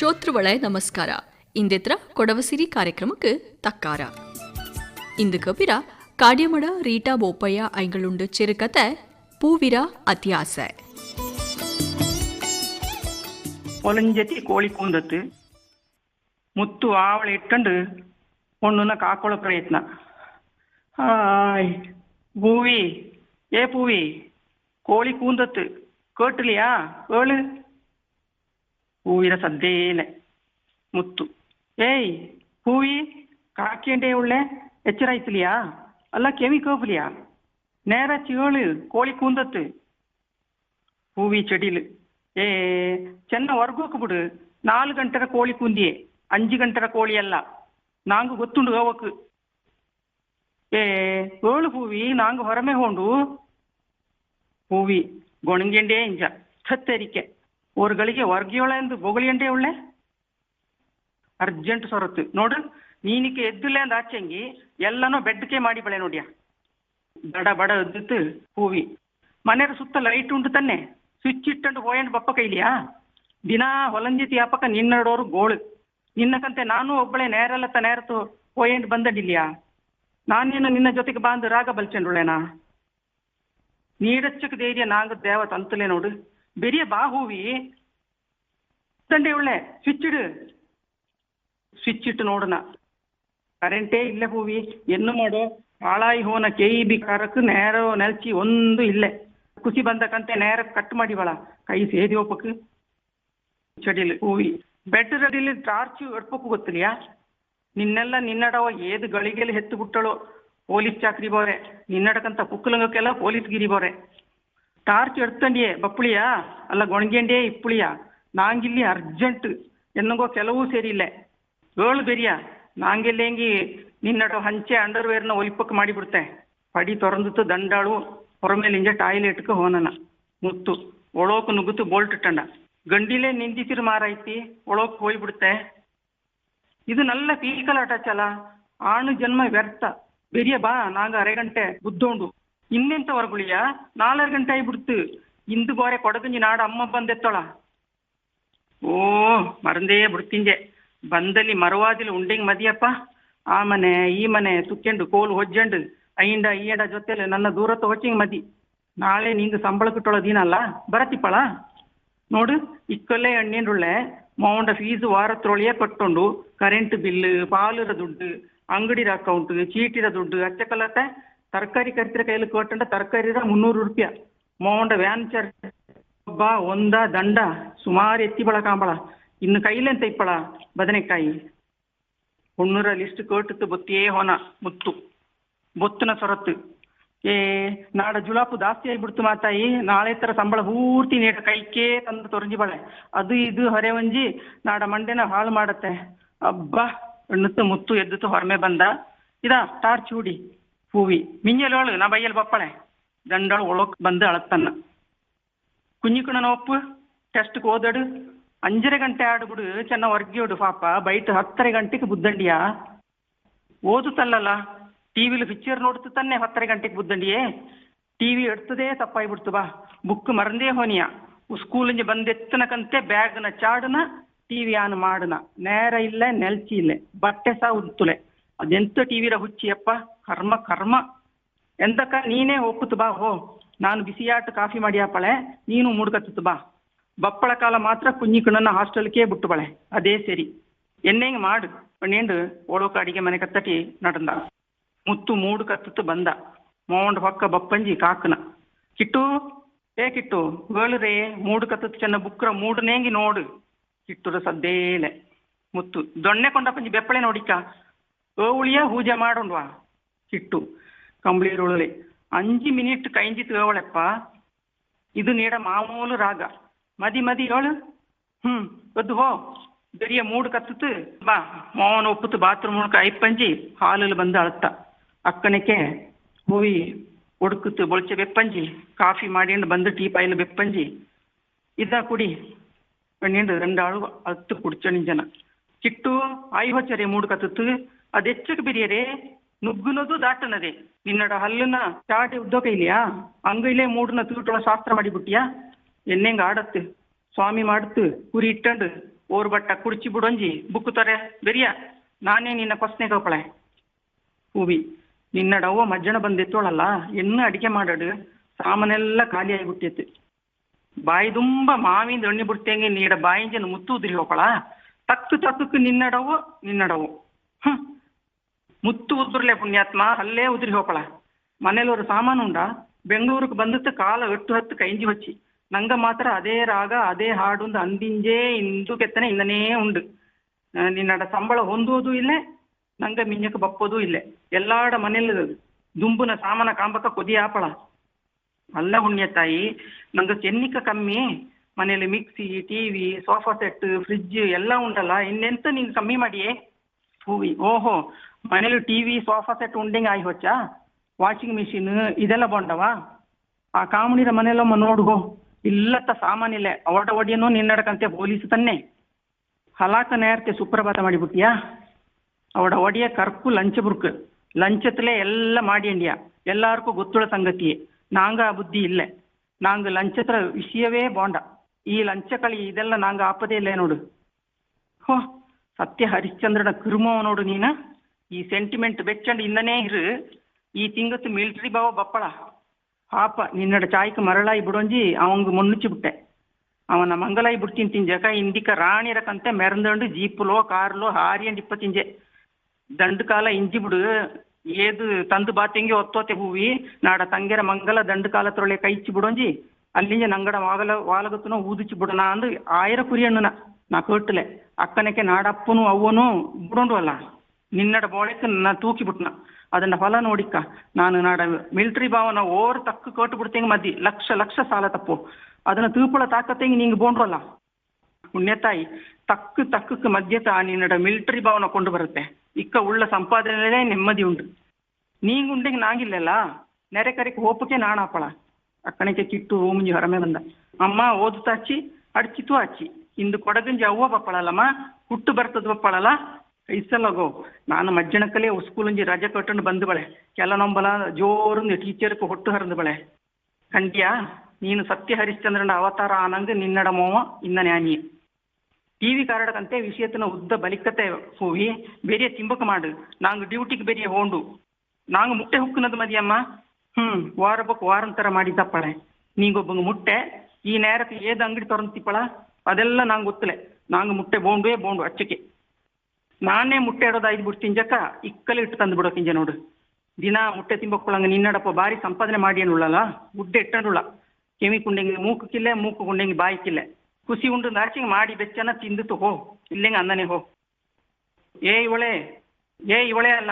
ಶೋತೃಗಳ ನಮಸ್ಕಾರ ಇಂದಿತ್ರ ಕೊಡವಸಿರಿ ಕಾರ್ಯಕ್ರಮಕ್ಕೆ ತಕ್ಕಾರ ಇಂದಕಪಿರ ಕಾಡ್ಯಮಡ ರೀಟಾ ಬೋಪಯ್ಯ ಐಂಗಳುಂಡು ಚಿರುಕತೆ ಪೂವಿರ ಅತಿಯಾಸೆ ಒಲಂಜತಿ ಕೋಳಿ ಕೂಂದತ್ತು ಮುತ್ತು ಆವಳ ಇಟ್ಟಂಡು ಒಣ್ಣನ್ನ ಕಾಕೊಳ್ಳೋ ಪ್ರಯತ್ನ பூவி ஏ பூவி கோழி கூந்தத்து கேட்டுலையா ஏழு ಹೂವಿನ ಸದ್ದೇನೆ ಮುತ್ತು. ಏಯ್, ಹೂವಿ ಕಾಕೇಂಡೆ ಉಳ್ಳೆ ಎಚ್ಚರಾಯ್ತಿಲಿಯಾ ಅಲ್ಲ ಕೆವಿ ಕೋಪಲಿಯಾ ನೇರ ಚೀಳು, ಕೋಳಿ ಕೂಂದತ್ತು. ಹೂವಿ ಚೆಡಿಲು. ಏ, ಚೆನ್ನ ಹೊರ್ಗೋಕ್ ಬಿಡು. ನಾಲ್ಕು ಗಂಟರ ಕೋಳಿ ಕೂಂದಿಯೇ ಅಂಜು ಗಂಟರ ಕೋಳಿ ಅಲ್ಲ. ನಾಂಗು ಗೊತ್ತುಂಡು ಹೋಗಕ್ಕೆ ಏ, ಏಳು ಹೂವಿ ನಾಂಗು ಹೊರಮೆ ಹೋಂಡು. ಹೂವಿ ಗೊಣಗೆಂಡೇ ಇಂಜ ಸತ್ತರಿಕೆ ஒரு ಗಳಿಗೆ ವರ್ಗಿಯೋಳ ಎಂದು ಬೊಗಳಿಯಂಡೆ ಉಳ್ಳೆ ಅರ್ಜೆಂಟ್ ಸೊರತ್ತು ನೋಡು ನೀನಿಕೆ ಎದ್ದಿಲ್ಲ ಅಂದ ಆಚೆಂಗಿ ಎಲ್ಲನೂ ಬೆಡ್ಕೆ ಮಾಡಿ ಬಳೆ ನೋಡ್ಯಾ ಬಡ ಬಡ ಎದ್ದಿತ್ತು ಹೂವಿ ಮನೆಯ ಸುತ್ತ ಲೈಟ್ ಉಂಟು ತನ್ನೆ ಸ್ವಿಚ್ ಇಟ್ಟಂಡು ಹೋಯಂಡು ಬಪ್ಪ ಕೈಲಿಯಾ ದಿನಾ ಹೊಲಂಜಿತಿ ಯಾಪಕ ನಿನ್ನಡೋರು ಗೋಳು ನಿನ್ನಕಂತೆ ನಾನು ಒಬ್ಬಳೆ ನೇರಲ್ಲತ್ತ ನೇರತು ಹೋಯಂಡು ಬಂದಡಿಲ್ಯಾ ನಾನೇನು ನಿನ್ನ ಜೊತೆಗೆ ಬಾಂದು ರಾಗ ಬಲ್ಚಂಡುಳೆನಾ ನೀಡಚ್ಚಕ್ಕೆ ಧೈರ್ಯ ನಾಂಗ ದೇವ ತಂತಲೇ ನೋಡು ಬೆರಿಯ ಬಾ ಹೂವಿ ತಂಡೆ ಒಳ್ಳೆ ಸ್ವಿಚ್ ಇಡು ಸ್ವಿಚ್ ಇಟ್ಟು ನೋಡೋಣ ಕರೆಂಟೇ ಇಲ್ಲ ಹೂವಿ ಎನ್ನು ಮಾಡೋ ಹಾಳಾಯಿ ಹೋನ ಕೆ ಇ ಬಿ ನೇರ ನೆಲ್ಚಿ ಒಂದು ಇಲ್ಲೇ ಕುಸಿ ಬಂದಕಂತೆ ನೇರ ಕಟ್ ಮಾಡಿ ಬಳ ಕೈ ಸೇದಿ ಹೋಗ್ಬೇಕು ಚಡಿಲಿ ಹೂವಿ ಬೆಡ್ ರಡಿಲಿ ಟಾರ್ಚ್ ಎಡ್ಪಕ್ಕು ಗೊತ್ತಿಲ್ಯಾ ನಿನ್ನೆಲ್ಲ ನಿನ್ನಡವ ಏದು ಗಳಿಗೆಲ್ಲ ಹೆತ್ತು ಬಿಟ್ಟಳು ಪೊಲೀಸ್ ಚಾಕ್ರಿ ಬೋರೆ ನಿನ್ನಡಕಂತ ಪುಕ್ಕಲಂಗಕ್ಕೆಲ್ಲ ಪೊಲೀಸ್ ಗಿರಿ ಬೋರೆ ಟಾರ್ಚ್ ಎಡ್ತಂಡಿಯೇ, ಬಪ್ಪುಳಿಯಾ? ಅಲ್ಲ, ಗೊಣಗೆಂಡೇ, ಇಪ್ಪುಳಿಯಾ? ನಾಂಗಿಲ್ಲಿ ಅರ್ಜೆಂಟ್, ಎನ್ನಗೋ ಕೆಲವೂ ಸೇರಿಲ್ಲ. ಏಳು ಬೆರಿಯ? ನಾಂಗೆಲ್ಲೆಂಗಿ ನಿನ್ನಡು ಹಂಚೆ ಅಂಡರ್ವೇರ್ನ ಒಲಿಪಕ್ಕೆ ಮಾಡಿಬಿಡ್ತೆ. ಪಡಿ ತೊರಂದಿತ್ತು ದಂಡಾಳು ಹೊರಮೇಲಿಂಜ ಟಾಯ್ಲೆಟ್ಗೆ ಹೋನನ. ಮುತ್ತು, ಒಳೋಕ್ ನುಗ್ಗುತ್ತು ಬೋಲ್ಟ್ ಇಟ್ಟಂಡ. ಗಂಡಿಲೇ ನಿಂದಿಸಿರು ಮಾರೈತಿ ಒಳೋಕ್ ಹೋಯ್ಬಿಡುತ್ತೆ ಇದು ನಲ್ಲ ಫೀಕಲ್ ಅಟಾಚಲ ಆಣು ಜನ್ಮ ವ್ಯರ್ಥ. ಬೆರಿಯ ಬಾ, ನಾಗ ಅರೆ ಗಂಟೆ ಇನ್ನೆಂತ ವರ್ಗುಳಿಯ ನಾಲ್ಕು ಗಂಟೆ ಆಗಿಬಿಡ್ತು ಇಂದು ಬೋರೆ ಕೊಡಗಂಜಿ ನಾಡ ಅಮ್ಮ ಬಂದೆತ್ತಳ ಓ ಮರಂದೇ ಬಿಡ್ತಿಂಜೆ ಬಂದಲ್ಲಿ ಮರವಾದಿಲು ಉಂಡೆಂಗ್ ಮದಿಯಪ್ಪ ಆ ಮನೆ ಈ ಮನೆ ತುಕ್ಕೆಂಡು ಕೋಲು ಹೊಜ್ಜಂಡು ಐಂಡ ಈಯಡ ಜೊತೆಲಿ ನನ್ನ ದೂರತ್ತು ಹೊಚ್ಚಿಂಗ್ ಮದಿ ನಾಳೆ ನಿಂಗೆ ಸಂಬಳ ಕಿಟ್ಟೋಳ ದಿನಲ್ಲ ಬರತಿಪ್ಪಳ ನೋಡು ಇಕ್ಕಲ್ಲೇ ಎಣ್ಣೆಂಡುಳ್ಳೆ ಮೌಂಡ ಫೀಸು ವಾರತ್ರೊಳಿಯೇ ಕಟ್ಟೊಂಡು ಕರೆಂಟ್ ಬಿಲ್ ಪಾಲುರ ದುಡ್ಡು ಅಂಗಡಿರ ಅಕೌಂಟ್ ಚೀಟಿರ ದುಡ್ಡು ಅಚ್ಚ ಕಲತೆ ತರಕಾರಿ ಕರಿತರ ಕೈಲಿ ಕೊಟ್ಟಂಡ ತರಕಾರಿ ಮುನ್ನೂರು ರೂಪಾಯಿ. ಮೋಂಡ ವ್ಯಾನ್ ಚಾರ್ಜ್ ಒಬ್ಬ, ಒಂದ, ದಂಡ, ಸುಮಾರು ಎತ್ತಿ ಬಳ ಕಾಂಬಳ ಇನ್ನು ಕೈಲೆಂತ ಇಪ್ಪಳ? ಬದನೆಕಾಯಿ. ಹುಣ್ಣೂರ ಲಿಸ್ಟ್ ಕೊಟ್ಟು ಬೊತ್ತಿಯೇ ಹೊನ, ಮುತ್ತು. ಬೊತ್ತನ ಸೊರತ್ತು. ಏ, ನಾಡ ಜುಲಾಪು ಜಾಸ್ತಿ ಆಗಿಬಿಡ್ತು ಮಾತಾಯಿ. ನಾಳೆ ತರ ಸಂಬಳ ಪೂರ್ತಿ ನೀಟ ಕೈಕೇ ತಂದು ತೊರಂಜಿ ಬಳೆ. ಅದು ಇದು ಹೊರೆ ಒಂಜಿ ನಾಡ ಮಂಡೆನ ಹಾಳು ಮಾಡತ್ತೆ. ಅಬ್ಬಾ, ಹೆಣ್ಣುತ್ತು ಮುತ್ತು ಎದ್ದುತ್ತು ಹೊರಮೆ ಬಂದ. ಇದಾ, ಟಾರ್ಚ್ ಹೂಡಿ. പൂവി മിഞ്ഞലോള് ನಾ ബയ്യൽ ಬಪ್ಪಳೆ. ದಂಡಳು ಒಳಕ್ ಬಂದು ಅಳತ್ತನ್ನ ಕುಂಜಿಕುಣನೊಪ್ಪು ಟೆಸ್ಟ್ ಓದಡು ಅಂಜರೆ ಗಂಟೆ ಆಡ್ಬಿಡು, ಚೆನ್ನ ಹೊರ್ಗಿಯೋಡು ಪಾಪ. ಬೈಟ್ ಹತ್ತರೆ ಗಂಟೆಗೆ ಬುದ್ದಂಡಿಯ? ಓದುತ್ತಲ್ಲಲ್ಲ ಟಿವಿ ಪಿಕ್ಚರ್ ನೋಡ್ತು ತನ್ನೆ ಹತ್ತರೆ ಗಂಟೆಗೆ ಬುದ್ದಂಡಿಯೇ? ಟಿವಿ ಎಡ್ತದೇ ತಪ್ಪಾಯ್ಬಿಡ್ತು ಬಾ. ಬುಕ್ ಮರಂದೇ ಹೋನಿಯ. ಸ್ಕೂಲಿಂದ ಬ್ಯಾಗ್ನ ಚಾಡನ ಟಿವಿ ಆನ್ ಮಾಡನ. ನೇರ ಇಲ್ಲ, ನೆಲ್ಚಿ ಇಲ್ಲೆ. ಬಟ್ಟೆ ಸಹ ಉದ್ತುಲೆ ಅದೆಂತ ಟಿವಿರ ಹುಚ್ಚಿಯಪ್ಪ ಕರ್ಮ ಕರ್ಮ. ಎಂತಕ್ಕ ನೀನೇ ಒಪ್ಪುತ್ತು ಬಾ, ಹೋ. ನಾನು ಬಿಸಿಯಾಟ ಕಾಫಿ ಮಾಡಿಯಾಪಳೆ ನೀನು ಮುಡ್ಕತ್ತಿತ್ತು ಬಾ. ಬಪ್ಪಳ ಕಾಲ ಮಾತ್ರ ಕುഞ്ഞിಕಣ್ಣನ ಹಾಸ್ಟೆಲ್ಗೆ ಬಿಟ್ಟು ಬಳೆ. ಅದೇ ಸರಿ. ಎಣ್ಣೆಂಗ್ ಮಾಡು. ಪಣ್ಣೇಂಡು ಓಡೋಕ ಅಡಿಗೆ ಮನೆ ಕತ್ತಟಿ ನಡಂದ. ಮುತ್ತು ಮೂಡು ಕತ್ತತ್ತು ಬಂದ. ಮೋಂಡ್ ಹೊಕ್ಕ ಬಪ್ಪಂಜಿ ಕಾಕನ. ಕಿಟ್ಟು. ಏ ಕಿಟ್ಟು ವೇಳುರೇ ಮೂಡು ಕತ್ತತ್ತು ಚೆನ್ನ ಬುಕ್ರ ಮೂಡನೇಂಗಿ ನೋಡು. ಕಿಟ್ಟುರ ಸದ್ದೇಲೆ ಮುತ್ತು. ದೊಣ್ಣೆ ಕೊಂಡ ಪಂಜಿ ಬೆಪ್ಪಳೆ ನೋಡಿಕ ಉಳಿಯ ಹೂಜೆ ಮಾಡೋಣ್ವಾ ಕಿಟ್ಟು ಕಂಬ್ಳೀರುಳಲೆ ಅಂಜು ಮಿನಿಟ್ ಕೈಂಜಿತ್ ಏವಳೆಪ್ಪ ಇದು ನೀಡ ಮಾಮೂಲು ರಾಗ ಮದಿ ಮದಿ ಏಳು ಹ್ಮ್ ಒದ್ದು ಹೋ ಬೆರಿಯ ಮೂಡು ಕತ್ತುತ್ತು ಬಾ ಮೋಹನ್ ಒಪ್ಪುತ್ತು ಬಾತ್ರೂಮ್ ಒಳಕ ಐಪ್ಪಂಜಿ ಹಾಲಲ್ಲಿ ಬಂದು ಅಳತ್ತ ಅಕ್ಕನಕ್ಕೆ ಹೂವಿ ಒಡುಕುತ್ತು ಬೊಳ್ಚೆ ಬೆಪ್ಪಂಜಿ ಕಾಫಿ ಮಾಡಿಂಡು ಬಂದು ಟೀ ಪಾಯಿಲು ಬೆಪ್ಪಂಜಿ ಇದ ಕುಡಿ പെണ്ണിണ്ട് രണ്ടാളും അത്ത് കുടിച്ചണി ജന ಕಿಟ್ಟು ಆಯ್ ಹೊಚ್ಚರೆ ಮೂಡು ಕತ್ತತ್ತು ಅದೆಚ್ಚಕ್ಕೆ ಬಿರಿಯರೆ ನುಗ್ಗುನದು ದಾಟನದೆ. ನಿನ್ನಡ ಹಲ್ಲುನ ಚಾಟಿ ಉದ್ದೋಕ ಇಲ್ಲಿಯಾ? ಅಂಗೈಲೇ ಮೂಡನ ತೂಟೊಳ ಶಾಸ್ತ್ರ ಮಾಡಿಬಿಟ್ಟಿಯಾ? ಎಣ್ಣೆಂಗ ಆಡತ್ತು? ಸ್ವಾಮಿ ಮಾಡತ್ತು ಕುರಿ ಇಟ್ಟಂಡು ಓರ್ ಬಟ್ಟ ಕುಡಿಚಿ ಬಿಡೊಂಜಿ ಬುಕ್ಕುತ್ತಾರೆ ಬೆರಿಯ? ನಾನೇ ನಿನ್ನ ಕೊಸ್ನೆ ಕಪ್ಪಳೆ ಹೂವಿ ನಿನ್ನಡವ್ವ ಮಜ್ಜನ ಬಂದೆತ್ತೋಳಲ್ಲ, ಎನ್ನು ಅಡಿಗೆ ಮಾಡಡು? ಸಾಮಾನೆಲ್ಲ ಖಾಲಿ ಆಗಿಬಿಟ್ಟಿತ್ತು. ಬಾಯಿ ತುಂಬ ಮಾವಿಂದ ಎಣ್ಣೆ ಬಿಡ್ತೇಂಗೆ ನೀಡ ಬಾಯಿಂಜನ ಮುತ್ತು ಉದ್ರಿ ಹೋಕಳ? ತಕ್ಕು ತಕ್ಕಕ್ಕೆ ನಿನ್ನಡವು ನಿನ್ನಡವು ಹ್ಮ್. ಮುತ್ತು ಉದುರ್ಲೆ ಪುಣ್ಯಾತ್ಮ, ಅಲ್ಲೇ ಉದುರಿ ಮನೇಲಿ ஒரு ಸಾಮಾನು ಉಂಡ, ಬೆಂಗಳೂರಿಗೆ ಬಂದತ್ತು ಕಾಲ ಎಟ್ಟು ಹತ್ತು ಕೈಂಜಿ ಹೊಚ್ಚಿ. ನಂಗ ಮಾತ್ರ ಅದೇ ರಾಗ, ಅದೇ ಹಾಡು ಒಂದು ಅಂದಿಂಜೇ ಇಂದು ಕೆತ್ತನೆ ಇಂದನೇ ಉಂಡು. ನಿನ್ನಡ ಸಂಬಳ ಹೊಂದುವುದು ಇಲ್ಲೇ, ನಂಗ ಮಿಂಜಕ್ಕೆ ಬಪ್ಪೋದು ಇಲ್ಲೇ. ಎಲ್ಲಾಡ ಮನೇಲಿ ದುಂಬುನ ಸಾಮಾನ ಕಾಂಬಕ ಕೊದಿ ಆಪಳ. ಅಲ್ಲ ಹುಣ್ಯ ತಾಯಿ ನಂಗೆ ಚೆನ್ನಿಕ ಕಮ್ಮಿ. ಮನೇಲಿ mixie TV sofa set fridge ಎಲ್ಲ ಉಂಟಲ್ಲ ಇನ್ನೆಂತ ನೀನು ಕಮ್ಮಿ ಮಾಡಿಯೇ? ಹೂವಿ, ಓಹೋ ಮನೇಲಿ ಟಿವಿ ಸೋಫಾ ಸೆಟ್ ಉಂಡೆಂಗೆ ಆಯ್ ಹೊಚ್ಚ ವಾಷಿಂಗ್ ಮಿಷಿನ್ ಇದೆಲ್ಲ ಬಂಡವಾ ಆ ಕಾಮಣಿರ ಮನೆಯಲ್ಲೊಮ್ಮ ನೋಡುಗೋ ಇಲ್ಲತ್ತ ಸಾಮಾನಿಲ್ಲ ಅವಡ ಒಡಿಯನು ನಿನ್ನಡಕಂತೆ ಪೊಲೀಸ್ ತನ್ನೆ. ಹಲಾಕ ನೇರತೆ ಸುಪ್ರಭಾತ ಮಾಡಿಬಿಟ್ಟಿಯಾ? ಅವಡ ಒಡಿಯ ಕರ್ಕು ಲಂಚ ಬುರ್ಕ್. ಲಂಚತ್ಲೆ ಎಲ್ಲ ಮಾಡಿಂಡ್ಯಾ ಎಲ್ಲಾರ್ಗೂ ಗೊತ್ತುಳ ಸಂಗತಿಯೇ ನಾಂಗ ಆ ಬುದ್ಧಿ ಇಲ್ಲೇ. ನಾಂಗ ಲಂಚತ್ರ ವಿಷಯವೇ ಬಾಂಡ. ಈ ಲಂಚ ಕಳಿ ಇದೆಲ್ಲ ನಾಂಗ ಆಪದೇ ಇಲ್ಲೇ ನೋಡು. ಹೋ, ಸತ್ಯ ಹರಿಶ್ಚಂದ್ರನ ಕುರುಮವ ನೋಡು ನೀನ. ಈ ಸೆಂಟಿಮೆಂಟ್ ಬೆಚ್ಚಂಡ್ ಇಂದನೇ ಇರು ಈ ತಿಂಗತ್ತು ಮಿಲ್ಟ್ರಿ ಬಾವ ಬಪ್ಪಳ. ಪಾಪ, ನಿನ್ನಡ ಚಾಯ್ಕ ಮರಳಾಯಿ ಬಿಡೊಂಜಿ ಅವಂಗ ಮುನ್ನುಚ್ಚಿ ಬಿಟ್ಟೆ ಅವನ ಮಂಗಲಾಯಿ ಬಿಡ್ತೀನಿ ತಿಂಜಕ ಇಂದಿಕ ರಾಣಿರಕಂತೆ ಮೆರಂದಂಡು ಜೀಪುಲೋ, ಕಾರ್ಲೋ ಹಾರಿಯಂಡ್ ಇಪ್ಪ ತಿಂಜೆ ದಂಡು ಕಾಲ ಇಂಜಿ ಬಿಡು, ಏದು ತಂದು ಬಾತೆಂಗೆ ಒತ್ತೋತೆ ಹೂವಿ, ನಾಡ ತಂಗೆರ ಮಂಗಲ ದಂಡು ಕಾಲ ತೊಳೆ ಕೈಚಿ ಬಿಡೊಂಜಿ, ಅಲ್ಲಿಂಜ ನಂಗಡ ವಾಗಲ, ವಾಲಗತ್ತುನ ಊದಿಚ್ಚಿ ಬಿಡಣ ಅಂದು ಆಯಿರ ಕುರಿಯಣ್ಣನ ನಾ ಕೇಟ್ಲೆ. ಅಕ್ಕನಕ್ಕೆ ನಾಡಪ್ಪನು ಅವ್ವನು ಬಿಡೋಂಡು ಅಲ್ಲ. ನಿನ್ನಡ ಬೋಳೆಕ್ಕೆ ನಾ ತೂಕಿ ಬಿಟ್ನ. ಅದನ್ನ ಫಲ ನೋಡಿಕ್ಕ ನಾನು ನಾಡ ಮಿಲಿಟರಿ ಭಾವನ ಓರ್ ತಕ್ಕ ಕೊಟ್ಟು ಬಿಡ್ತೇಂಗೆ ಮದ್ದಿ. ಲಕ್ಷ ಲಕ್ಷ ಸಾಲ ತಪ್ಪು. ಅದನ್ನ ತೂಪಳ ತಾಕತ್ತೇಂಗೆ ನಿಂಗೆ ಬೋಂಡ್ರಲ್ಲ. ಪುಣ್ಯತಾಯಿ ತಕ್ಕ ತಕ್ಕಕ್ಕೆ ಮಧ್ಯತ ನಿನ್ನಡ ಮಿಲಿಟರಿ ಭಾವನ ಕೊಂಡು ಬರುತ್ತೆ. ಇಕ್ಕ ಉಳ್ಳ ಸಂಪಾದನೆ ನೆಮ್ಮದಿ ಉಂಟು. ನೀಂಗ್ ಉಂಡೆಂಗೆ ನಾಗಿಲ್ಲಲ್ಲ. ನೆರೆ ಕರೆಗೆ ಹೋಪಕ್ಕೆ ನಾಣಾಪಳ ಅಕ್ಕಣಕ್ಕೆ ಕಿಟ್ಟು ಮುಂಜಿ ಹೊರಮೆ ಬಂದ. ಅಮ್ಮ ಓದುತ್ತಾಚಿ ಅಡ್ಚಿತು ಆಚಿ. ಇಂದು ಕೊಡಗಂಜಿ ಅವ್ವ ಬಪ್ಪಳಲ್ಲಮ್ಮ. ಹುಟ್ಟು ಬರ್ತದ ಬಪ್ಪಳಲ್ಲ. ಇಸಲ್ಲಗೋ ನಾನು ಮಜ್ಜಣಕಲೆ ಸ್ಕೂಲಂಜಿ ರಜೆ ಕಟ್ಟಂಡು ಬಂದು ಬಳೆ ಕೆಲ ನೊಂಬಲ ಜೋರುಂದು ಟೀಚರ್ಗೆ ಹೊಟ್ಟು ಹರಿದು ಬಳೆ ಖಂಡ್ಯ, ನೀನು ಸತ್ಯ ಹರಿಶ್ಚಂದ್ರನ ಅವತಾರ ಆನಂದ್ ನಿನ್ನಡ ಮೋವ ಇನ್ನ ನ್ಯಾನಿ. ಟಿವಿ ಕಾರಡಕಂತೆ ವಿಷಯತನ ಉದ್ದ ಬಲಿಕತೆ ಹೋಗಿ ಬೇರೆ ತಿಂಬಕ ಮಾಡು. ನಾಂಗ್ ಡ್ಯೂಟಿಗೆ ಬೇರೆ ಹೋಂಡು. ನಾಂಗ್ ಮುಟ್ಟೆ ಹುಕ್ಕನದು ಮದಿಯಮ್ಮ. ಹ್ಮ್ ವಾರ ಬಕ್ ವಾರಂತರ ಮಾಡಿದ್ದಪ್ಪಳೆ. ನೀಗೊಬ್ಬಂಗ ಮುಟ್ಟೆ. ಈ ನೇರಕ್ಕೆ ಏದ್ ಅಂಗಡಿ ತೊರಂತಿಪ್ಪಳ? ಅದೆಲ್ಲ ನಂಗೆ ಗೊತ್ತಲೆ. ನಾಂಗ್ ಮುಟ್ಟೆ ಬೋಂಡುವೆ ಬೋಂಡು ಅಚ್ಚಕ್ಕೆ ನಾನೇ ಮುಟ್ಟೆ ಇಡೋದು ಐದು ಬಿಟ್ಟು ತಿಂಜಕ್ಕ ಇಕ್ಕಲೆ ಇಟ್ಟು ತಂದು ಬಿಡೋ ತಿಂಜ ನೋಡು. ದಿನ ಮುಟ್ಟೆ ತಿಂಬಕ್ಕೊಳಂಗ ನಿನ್ನಡಪ್ಪ ಬಾರಿ ಸಂಪಾದನೆ ಮಾಡಿ ಉಳ್ಳಲ್ಲ ಗುಡ್ಡೆ ಇಟ್ಟಂಡುಳ ಕೆಮಿ ಕುಂಡೆಂಗಿ ಮೂಕು ಕಿಲ್ಲೆ, ಮೂಕು ಕುಂಡೆಂಗಿ ಬಾಯಿ ಕಿಲ್ಲೆ. ಖುಷಿ ಉಂಡು ನಾಚಿಂಗ್ ಮಾಡಿ ಬೆಚ್ಚನ ತಿಂದು ಹೋ. ಇಲ್ಲೆಂಗ ಅಂದನೆ ಹೋ. ಏ ಇವಳೆ ಏ ಇವಳೆ ಅಲ್ಲ.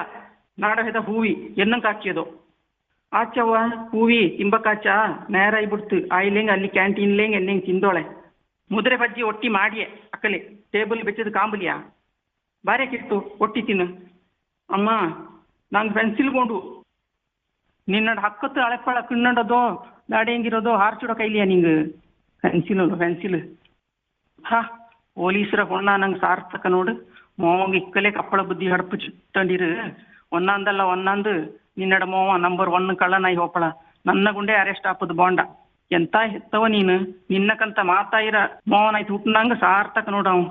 ನಾಡ ಹೆದ ಹೂವಿ, ಎನ್ನಂಗ್ ಹಾಕಿಯೋದು ಆಚವ್ವ, ಹೂವಿ ತಿಂಬಕಾಚ ನೇರ ಬಿಡ್ತು ಆಯ್ಲೆಂಗ್ ಅಲ್ಲಿ ಕ್ಯಾಂಟೀನ್ಲೆಂಗ್ ಎನ್ನೆಂಗ್ ತಿಂದೋಳೆ. ಮುದ್ರೆ ಬಜ್ಜಿ ಒಟ್ಟಿ ಮಾಡಿಯೆ ಅಕ್ಕಲೆ ಟೇಬಲ್ ಬೆಚ್ಚದ ಕಾಂಬಲಿಯಾ? ಬಾರೆ ಕಿತ್ತು ತಿನ್ನು. ಅಮ್ಮ, ನಾನು ಪೆನ್ಸಿಲ್ ಕೊಂಡು ನಿನ್ನಡ ಹಕ್ಕತ್ತು ಅಳೆಪಳ ಕಿನ್ನಡದೋ ದಾಡಿ ಹೆಂಗಿರೋದು ಹಾರ್ಚಿಡೋ ಕೈಲಿಯ ನಿಂಗ? ಪೆನ್ಸಿಲ್ ಪೆನ್ಸಿಲ್ ಹಾ, ಪೊಲೀಸರ ಹೊಣ್ಣ ನಂಗೆ ಸಾರ್ಥಕ ನೋಡು. ಮೋವಂಗ ಇಕ್ಕಲೆ ಕಪ್ಪಳ ಬುದ್ಧಿ ಹಡಪು ಚಿಟ್ಟಂಡಿರು ಒಂದಾಂದಲ್ಲ ಒಂದೊಂದು ನಿನ್ನಡ ಮೋವ ನಂಬರ್ ಒನ್ ಕಳ್ಳನಾಯಿ ಹೋಪಳ. ನನ್ನ ಗುಂಡೆ ಅರೆಸ್ಟ್ ಆಪದ್ ಬಾಂಡ. ಎಂತ ಹೆತ್ತವ ನೀನು? ನಿನ್ನಕಂತ ಮಾತಾಯಿರ ಮೋವನಾಯ್ತು ಹುಟ್ಟಿನಂಗ ಸಾರ್ಥಕ ನೋಡವ್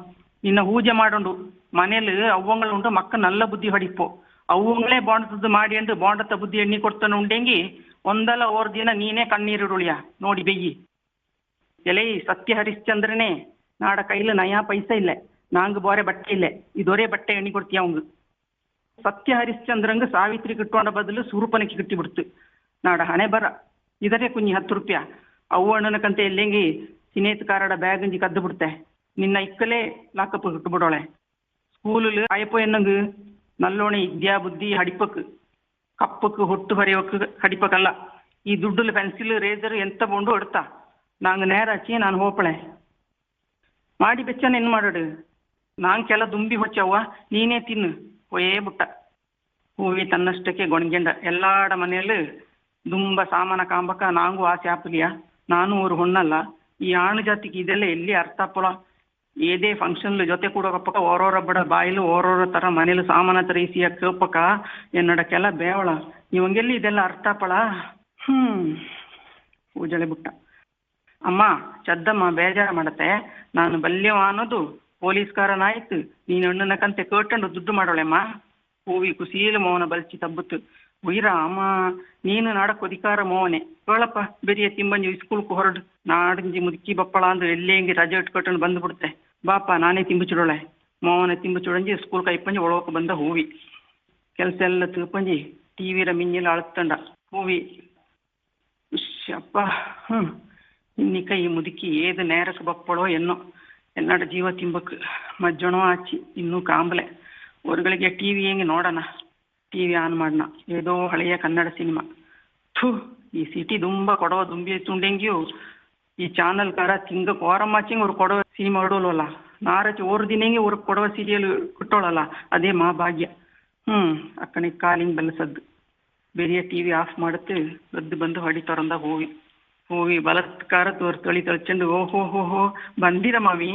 ನಿನ್ನ ಪೂಜೆ ಮಾಡೋಂಡು. ಮನೇಲಿ ಅವ್ವಂಗಳು ಉಂಟು ಮಕ್ಕ ನಲ್ಲ ಬುದ್ಧಿ ಹೊಡಿಪು ಅವಂಗಳೇ ಬಾಂಡದ್ದು ಮಾಡಿ ಅಂದು ಬಾಂಡತ್ತ ಬುದ್ಧಿ ಎಣ್ಣಿ ಕೊಡ್ತಾನೆ ಉಂಡೆಂಗಿ ಒಂದಲ್ಲ ಓರ್ ದಿನ ನೀನೇ ಕಣ್ಣೀರುಳಿಯ ನೋಡಿ ಬೆಯ್ಯಿ ಎಲೆ ಸತ್ಯ ಹರಿಶ್ಚಂದ್ರನೇ ನಾಡ ಕೈಲ ನಯಾ ಪೈಸ ಇಲ್ಲ நாங்க போற பட்டை இல்லை. இது ஒரே பட்டை எண்ணி கொடுத்தியா அவங்க சத்ய ஹரிச்சந்திரங்க சாவித்ரி கிட்டோட பதிலு சுருப்பனைக்கு கிட்டி கொடுத்து. நாட ஹனே பர இதரே குஞ்சி ஹத்து ருப்பியா அவ்வண்ணனுக்கந்த இல்லைங்கி சினேத்துக்காரோட பேகஞ்சி கத்து கொடுத்தேன் நின்ன இக்கலே லாக்கப்பு கிட்டு போடோளேன் സ്കൂളിൽ ആയപ്പോ എന്നങ്ങ് നല്ലോണം വിദ്യാ ബുദ്ധി ഹടിപ്പക്ക് കപ്പക്ക് ಹೊಟ್ಟು ಬರೆಯೋಕೆ ಹಡಿಪಕ್ಕಲ್ಲ ಈ ದುಡ್ಡಲ್ಲಿ ಪೆನ್ಸಿಲ್ ರೇಸರ್ ಎಂತ ಕೊಂಡು ಎಡ್ತಾ ನಾಂಗ್ ನೇರ ಹಚ್ಚಿ ನಾನು ಹೋಪಳೆ ಮಾಡಿ ಬೆಚ್ಚನ ಏನು ಮಾಡೋಡು ನಾನ್ ಕೆಲ ದುಂಬಿ ಹೊಚ್ಚವ್ವ ನೀನೇ ತಿನ್ನು ಹೋಯೇ ಬುಟ್ಟ ಹೂವಿ ತನ್ನಷ್ಟಕ್ಕೆ ಗೊಣಗೆಂಡ ಎಲ್ಲಾಡ ಮನೆಯಲ್ಲಿ ದುಂಬ ಸಾಮಾನ ಕಾಂಬಕ ನಾಂಗೂ ಆಸೆ ಆಪಲಿಯ ನಾನು ஒரு ಹೊಣ್ಣಲ್ಲ ಈ ಆಣು ಜಾತಿಗೆ ಇದೆಲ್ಲ ಎಲ್ಲಿ ಅರ್ಥ ಆಪಲ್ಲ ಏದೇ ಫಂಕ್ಷನ್ಲು ಜೊತೆ ಕೂಡೋಕಪ್ಪಕ ಬಡ ಬಾಯಿಲು ಓರೋರ ತರ ಮನೇಲಿ ಸಾಮಾನ ತರಿಸಿಯ ಕೇಪಕ ಎನ್ನಡಕ್ಕೆಲ್ಲ ಬೇವಳ. ಇವಂಗೆಲ್ಲಿ ಇದೆಲ್ಲ ಅರ್ಥ ಆಪಳ ಹ್ಮ್. ಪೂಜಳೆ ಬಿಟ್ಟ. ಅಮ್ಮ, ಚದ್ದಮ್ಮ ಬೇಜಾರ ಮಾಡತ್ತೆ. ನಾನು ಬಲ್ಯವ ಅನ್ನೋದು ಪೊಲೀಸ್ಕಾರನಾಯ್ತು. ನೀನು ಅಣ್ಣನ ಕಂತೆ ಕೇಟಂಡು ದುಡ್ಡು ಮಾಡೋಳೆಮ್ಮ. ಹೂವಿ ಕುಸೀಲು ಮೋವನ ಬಲ್ಚಿ ತಬ್ಬುತ್ತು. ಉಯ್ರ ಅಮ್ಮ ನೀನು ನಾಡಕ್ ಅಧಿಕಾರ ಮೋವನೆ ಹೇಳಪ್ಪ ಬೆರಿಯ ತಿಂಬಂಜಿ ಸ್ಕೂಲ್ಕು ಹೊರಡು. ನಾಡಂಜಿ ಮುದುಕಿ ಬಪ್ಪಳ ಅಂದ್ರೆ ಎಲ್ಲೇಂಗಿ ರಜೆ ಇಟ್ಕೊಟ್ಟು ಬಂದು ಬಿಡುತ್ತೆ ಬಾಪ, ನಾನೇ ತಿಂಬುಚಿಡೋಳೆ. ಮೋವನ ತಿಂಬುಚಿಡಂಜಿ ಸ್ಕೂಲ್ ಕೈಪಂಜಿ ಒಳಕ್ಕೆ ಬಂದ ಹೂವಿ. ಕೆಲಸ ಎಲ್ಲ ತಿಳ್ಪಂಜಿ ಟಿವಿರ ಮಿಂಜಿಲ ಅಳತ್ತಂಡ ಹೂವಿ. ಅಪ್ಪ ಹ್ಞೂ ಇನ್ನಿಕ ಈ ಮುದುಕಿ ಏದು ನೇರಕ್ಕೆ ಬಪ್ಪಳೋ ಎನ್ನೋ. ಎನ್ನಡ ಜೀವ ತಿಂಬಕ್ ಮಜ್ಜಣೋ ಆಚಿ, ಇನ್ನೂ ಕಾಂಬಲೆ. ಹೊರಗಳಿಗೆ ಟಿ ವಿ ಹೆಂಗೆ ನೋಡೋಣ? ಟಿ ವಿ ಆನ್ ಮಾಡೋಣ ಏದೋ ಹಳೆಯ ಕನ್ನಡ ಸಿನಿಮಾ. ಥೂ, ಈ ಸಿಟಿ ತುಂಬ ಕೊಡವ ದುಂಬಿ ತುಂಡೆಂಗಿಯು ಈ ಚಾನಲ್ ಕಾರ ತಿಂಗ ಕೋರಮ್ಮಾಚಿಂಗ್ ಅವ್ರು ಕೊಡವ ಸಿನಿಮಾ ಇಡೋಲ್ವಲ್ಲ ನಾರಚಿ ಓರ್ ದಿನಂಗೆ ಅವ್ರಿಗೆ ಕೊಡವ ಸೀರಿಯಲ್ ಕೊಟ್ಟೋಳಲ್ಲ. ಅದೇ ಮಾ ಭಾಗ್ಯ. ಹ್ಞೂ ಅಕ್ಕನಿಗೆ ಕಾಲಿಂಗ್ ಬೆಲ್ಲಸದ್ದು ಬೇರೆ ಟಿ ವಿ ಆಫ್ ಮಾಡುತ್ತೆ. ಎದ್ದು ಬಂದು ಹೊಡಿ ತೊರಂದ ಹೋವಿ. ಹೋವಿ ಬಲತ್ಕಾರ ತೋರ್ ತೊಳಿ ತೊಳ್ಚಂಡು, ಓ, ಹೋ ಹೋ ಹೋ, ಬಂದಿರ ಮಾವಿ.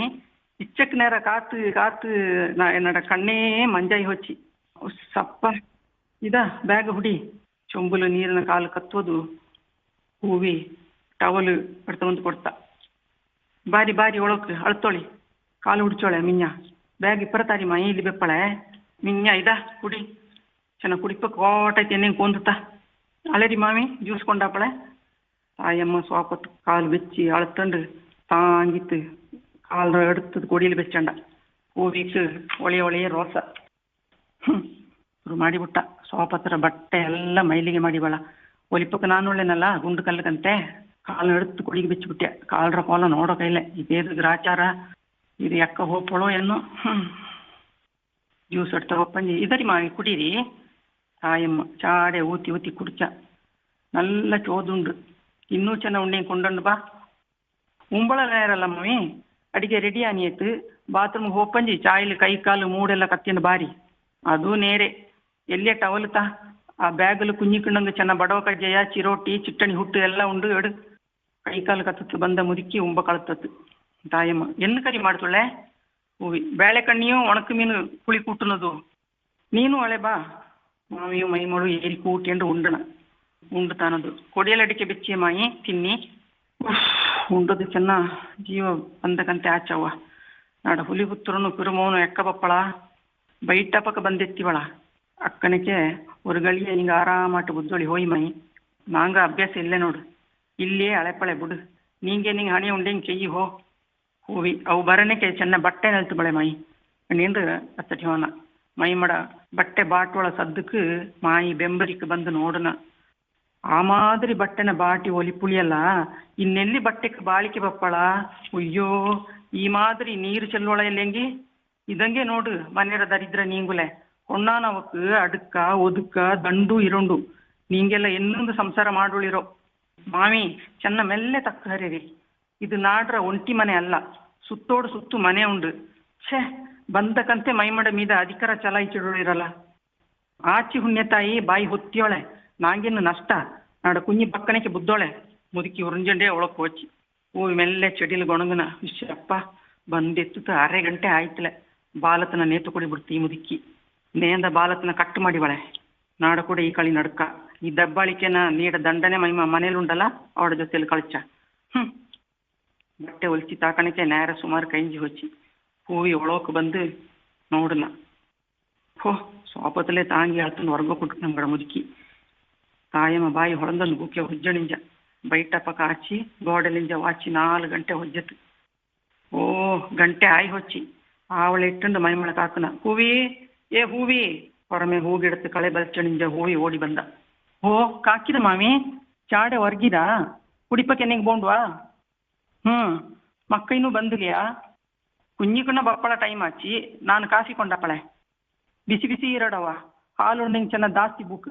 ಇಚ್ಚಕ್ ನೇರ ಕಾತು ಕಾತು, ನಾ ಎನ್ನಡ ಕಣ್ಣೇ ಮಂಜಾಯಿ ಹೊಚ್ಚಿ. ಸಪ್ಪ, ಇದ, ಬ್ಯಾಗ್ ಹುಡಿ. ಚೊಂಬುಲು ನೀರಿನ ಕಾಲು ಕತ್ತೋದು. ಹೂವಿ. ಟವಲ್ ಎಡ್ತವಂದು ಕೊಡ್ತಾ ಬಾರಿ ಬಾರಿ ಒಳಕ್ ಅಳ್ತೋಳಿ ಕಾಲು ಹುಡ್ಚೋಳೆ ಮಿಂಜ ಬ್ಯಾಗ್ ಇಪ್ಪರತಾರಿ ಮೈ ಇಲ್ಲಿ ಬೆಪ್ಪಳೆ ಮಿಂಜ ಇದ ಕುಡಿ ಚೆನ್ನಾಗಿ ಕುಡಿಪಕ್ಕೆ ಓಟೈತೆ ಎಣ್ಣೆ ಕೊಂದುತ್ತಾ ಅಳರಿ ಮಾವಿ ಜ್ಯೂಸ್ ಕೊಂಡಾಪಳೆ ತಾಯಮ್ಮ ಸೋಪತ್ತು ಕಾಲು ಬೆಚ್ಚಿ ಅಳ್ತಂಡು ತಾಂಗಿತ್ತು ಕಾಲು ಎಡ್ತದ ಕೊಡಿಯಲ್ಲಿ ಬೆಚ್ಚಂಡ ಹೂವಿಟ್ಟು ಒಳೆಯ ಒಳೆಯ ರೋಸ ಹ್ಞೂ ಶುರು ಮಾಡಿಬಿಟ್ಟ ಸೋಪತ್ರ ಬಟ್ಟೆ ಎಲ್ಲ ಮೈಲಿಗೆ ಮಾಡಿಬಾಳ ಒಲಿಪಕ್ಕೆ ನಾನು ಒಳ್ಳೆನಲ್ಲ ಗುಂಡು ಕಲ್ಲಕಂತೆ ಕಾಲು ಎಡ್ತು ಕೊಡಿಗೆ ಬಿಚ್ಚಿಬಿಟ್ಟೆ ಕಾಲ್ರ ಕೋಲ ನೋಡೋ ಕೈಲೆ ಇದೇದು ಗ್ರಾಚಾರ ಇದು ಎಕ್ಕ ಹೋಗ್ಪಳೋ ಏನೋ ಹ್ಞೂ ಜ್ಯೂಸ್ ಎಡ್ತ ಒಪ್ಪಂಜಿ ಇದರಿ ಮಾವಿ ಕುಡೀರಿ ತಾಯಮ್ಮ ಚಾಡೆ ಊತಿ ಊತಿ ಕುಡ್ಚ ನಲ್ಲ ಚೋದುಂಡು ಇನ್ನೂ ಚೆನ್ನ ಉಂಡೆ ಕೊಂಡೊಂಡು ಬಾ ಉಂಬಳ ನೇರಲ್ಲ ಮಮ್ಮಿ ಅಡಿಗೆ ರೆಡಿ ಆನಿಯತ್ತು ಬಾತ್ರೂಮ್ ಹೋಪಂಜಿ ಚಾಯ್ಲಿ ಕೈ ಕಾಲು ಮೂಡೆಲ್ಲ ಕತ್ತಿಂದು ಬಾರಿ ಅದು ನೇರೆ ಎಲ್ಲೇ ಟವಲ್ ತಾ ಆ ಬ್ಯಾಗಲು ಕುഞ്ഞിಕೊಂಡಂಗೆ ಚೆನ್ನ ಬಡವ ಕಜ್ಜೆಯ ಚಿರೋಟಿ ಚಿಟ್ಟಣಿ ಹುಟ್ಟು ಎಲ್ಲ ಉಂಡು ಎಡು ಕೈ ಕಾಲು ಕತ್ತತ್ತು ಬಂದ ಮುದುಕಿ ಉಂಬ ಕಳತ್ತತ್ತು ತಾಯಮ್ಮ, ಎನ್ನು ಕರಿ ಮಾಡ್ತೊಳೆ ಹೂವಿ ಬೇಳೆ ಕಣ್ಣಿಯು ಒಣಕ ಮೀನು ಕುಳಿ ಕೂಟನದು. ನೀನು ಅಳೆ ಬಾ. ಮಾವಿಯು ಮೈಮಳು ಏರಿ ಕೂಟೆಂಡು ಉಂಡಣ. ಉಂಡು ತಾನದು ಕೊಡಿಯಲಡಿಕೆ ಬೆಚ್ಚಿ ಮಾಯಿ, ತಿನ್ನಿ. ಉಂಡದು ಚೆನ್ನ. ಜೀವ ಬಂದಕಂತೆ ಆಚವ್ವ. ನಾಡ ಹುಲಿ ಹುತ್ತರನು ಕಿರುಮೋನು ಎಕ್ಕ ಬಪ್ಪಳ ಬೈಟಪಕ ಬಂದೆತ್ತಿವಳ. ಅಕ್ಕನಿಗೆ ಹೊರಗಳಿಗೆ ಹಿಂಗ ಆರಾಮಾಟು ಬುದ್ದೊಳಿ ಹೋಯ್ ಮೈ ನಾಂಗ ಅಭ್ಯಾಸ ಇಲ್ಲೇ ನೋಡು. ಅಳೆಪಳೆ ಬಿಡು. ನೀಂಗೆ ನಿಂಗೆ ಹಣಿ ಉಂಡೆಂಗೆ ಕೈ ಹೋ. ಹೂವಿ. ಅವು ಬರನೆಕೆ ಚೆನ್ನ ಬಟ್ಟೆ ನೆಲ್ತು ಬಳೆ ಮೈ ನಿಂದು ಅತ್ತಟಿ ಹೋನ ಮೈ ಮಡ ಬಟ್ಟೆ ಬಾಟೊಳ ಸದ್ದಕ್ಕೆ ಮಾಯಿ ಬೆಂಬಲಿಕ್ಕೆ ಬಂದು ನೋಡನ. ಆ ಮಾದರಿ ಬಟ್ಟೆನ ಬಾಟಿ ಒಲಿ ಪುಳಿಯಲ್ಲ, ಇನ್ನೆಲ್ಲಿ ಬಟ್ಟೆಗೆ ಬಾಳಿಕೆ ಬಪ್ಪಳ? ಅಯ್ಯೋ ಈ ಮಾದರಿ ನೀರು ಚೆಲ್ಲೊಳ ಎಲ್ಲೆಂಗಿ? ಇದಂಗೆ ನೋಡು, ಮನೆಯರ ದರಿದ್ರ ನೀಂಗುಲೆ. ಹೊಣ್ಣಾನವಕ್ಕೆ ಅಡುಕ್ಕ ಒದುಕ ದಂಡು, ಇರೋಂಡು. ನೀಂಗೆಲ್ಲ ಇನ್ನೊಂದು ಸಂಸಾರ ಮಾಡುಳಿರೋ. ಮಾವಿ ಚೆನ್ನ ಮೆಲ್ಲೆ ತಕ್ಕ ಇದು ನಾಡ್ರ ಒಂಟಿ ಮನೆ ಅಲ್ಲ, ಸುತ್ತೋಡು ಸುತ್ತು ಮನೆ ಉಂಡು. ಛೇ, ಬಂದಕಂತೆ ಮೈಮಡ ಮೀದ ಅಧಿಕಾರ ಚಲಾಯಿಸಿಡೋಳಿರಲ್ಲ ಆಚಿ ಹುಣ್ಯತಾಯಿ ಬಾಯಿ ಹೊತ್ತಿಯೋಳೆ ನಾಂಗೇನು ನಷ್ಟ. ನಾಡ ಕುಂಜಿ ಪಕ್ಕನಕ್ಕೆ ಬುದ್ದೋಳೆ, ಮುದುಕಿ ಉರುಂಜಂಡೆ ಒಳಕ್ಕೆ ಹೋಚಿ ಹೂ ಮೆಲ್ಲೆ ಚಡಿಲು ಗೊಣಗನ ವಿಷಯಪ್ಪ ಬಂದಿತ್ತು ಅರೆ ಗಂಟೆ ಆಯ್ತಲೆ. ಬಾಲತನ ನೇತು ಕೊಡಿ ಬಿಡ್ತಿ ಮುದುಕಿ. ನೇಂದ ಬಾಲತನ ಕಟ್ ಮಾಡಿವಳೆ. ನಾಡ ಕೂಡ ಈ ಕಳಿ ನಡ್ಕ. ಈ ದಬ್ಬಾಳಿಕೆನ ನೀಡ ದಂಡನೆ ಮನೇಲಿ ಉಂಡಲ್ಲ? ಅವಳ ಜೊತೆಲಿ ಕಳಚ. ಹ್ಮ್. ಬಟ್ಟೆ ಹೊಲಿಸಿ ತಾಕಣಿಕೆ ನೇರ ಸುಮಾರು ಕೈಂಜಿ ಹೊಚ್ಚಿ ಹೂವಿ ಒಳೋಕ್ ಬಂದು ನೋಡಲ್ಲ. ಹೋ ಸೋಪತಲೆ ತಾಂಗಿ ಹೇಳ್ತಾನೆ ಹೊರಗೋ ಕೊಟ್ಟು ನಮ್ಗಡ ಮುದುಕಿ. ತಾಯಮ್ಮ ಬಾಯಿ ಹೊಳಂದೊಂದು ಗುಕ್ಕೆ ಹುಜ್ಜಣಿಂಜ. ಬೈಟಪ್ಪ ಕಾಚಿ ಗೋಡಲಿಂಜ ವಾಚಿ ನಾಲ್ಕು ಗಂಟೆ ಹೊಜ್ಜತು. ಓ, ಗಂಟೆ ಆಯ್ ಹೊಚ್ಚಿ. ಆವಳ ಇಟ್ಟಂದು ಮೈಮಳ ಕಾಕನ ಹೂವಿ, ಏ ಹೂವಿ. ಹೊರಮೆ ಹೂಗಿಡತ್ತು ಕಳೆ ಬಲ್ಚಣಿಂಜ ಹೂವಿ ಓಡಿ ಬಂದ. ಓಹ್ ಕಾಕಿದ ಮಾಮಿ? ಚಾಡೆ ಹೊರ್ಗಿದ ಕುಡಿಪಕ್ಕೆ ನಿಂಗೆ ಬೋಂಡ್ವಾ? ಹ್ಞೂ ಮಕ್ಕೈನು ಬಂದಿಲ್ಯಾ ಬಂದುಗೆಯಾ ಬಪ್ಪಳ ಟೈಮ್ ಆಚಿ, ನಾನು ಕಾಫಿ ಕೊಂಡಪ್ಪಳೆ. ಬಿಸಿ ಬಿಸಿ ಇರಡವ ಹಾಲು ನಿಂಗೆ ದಾಸ್ತಿ ಬುಕ್.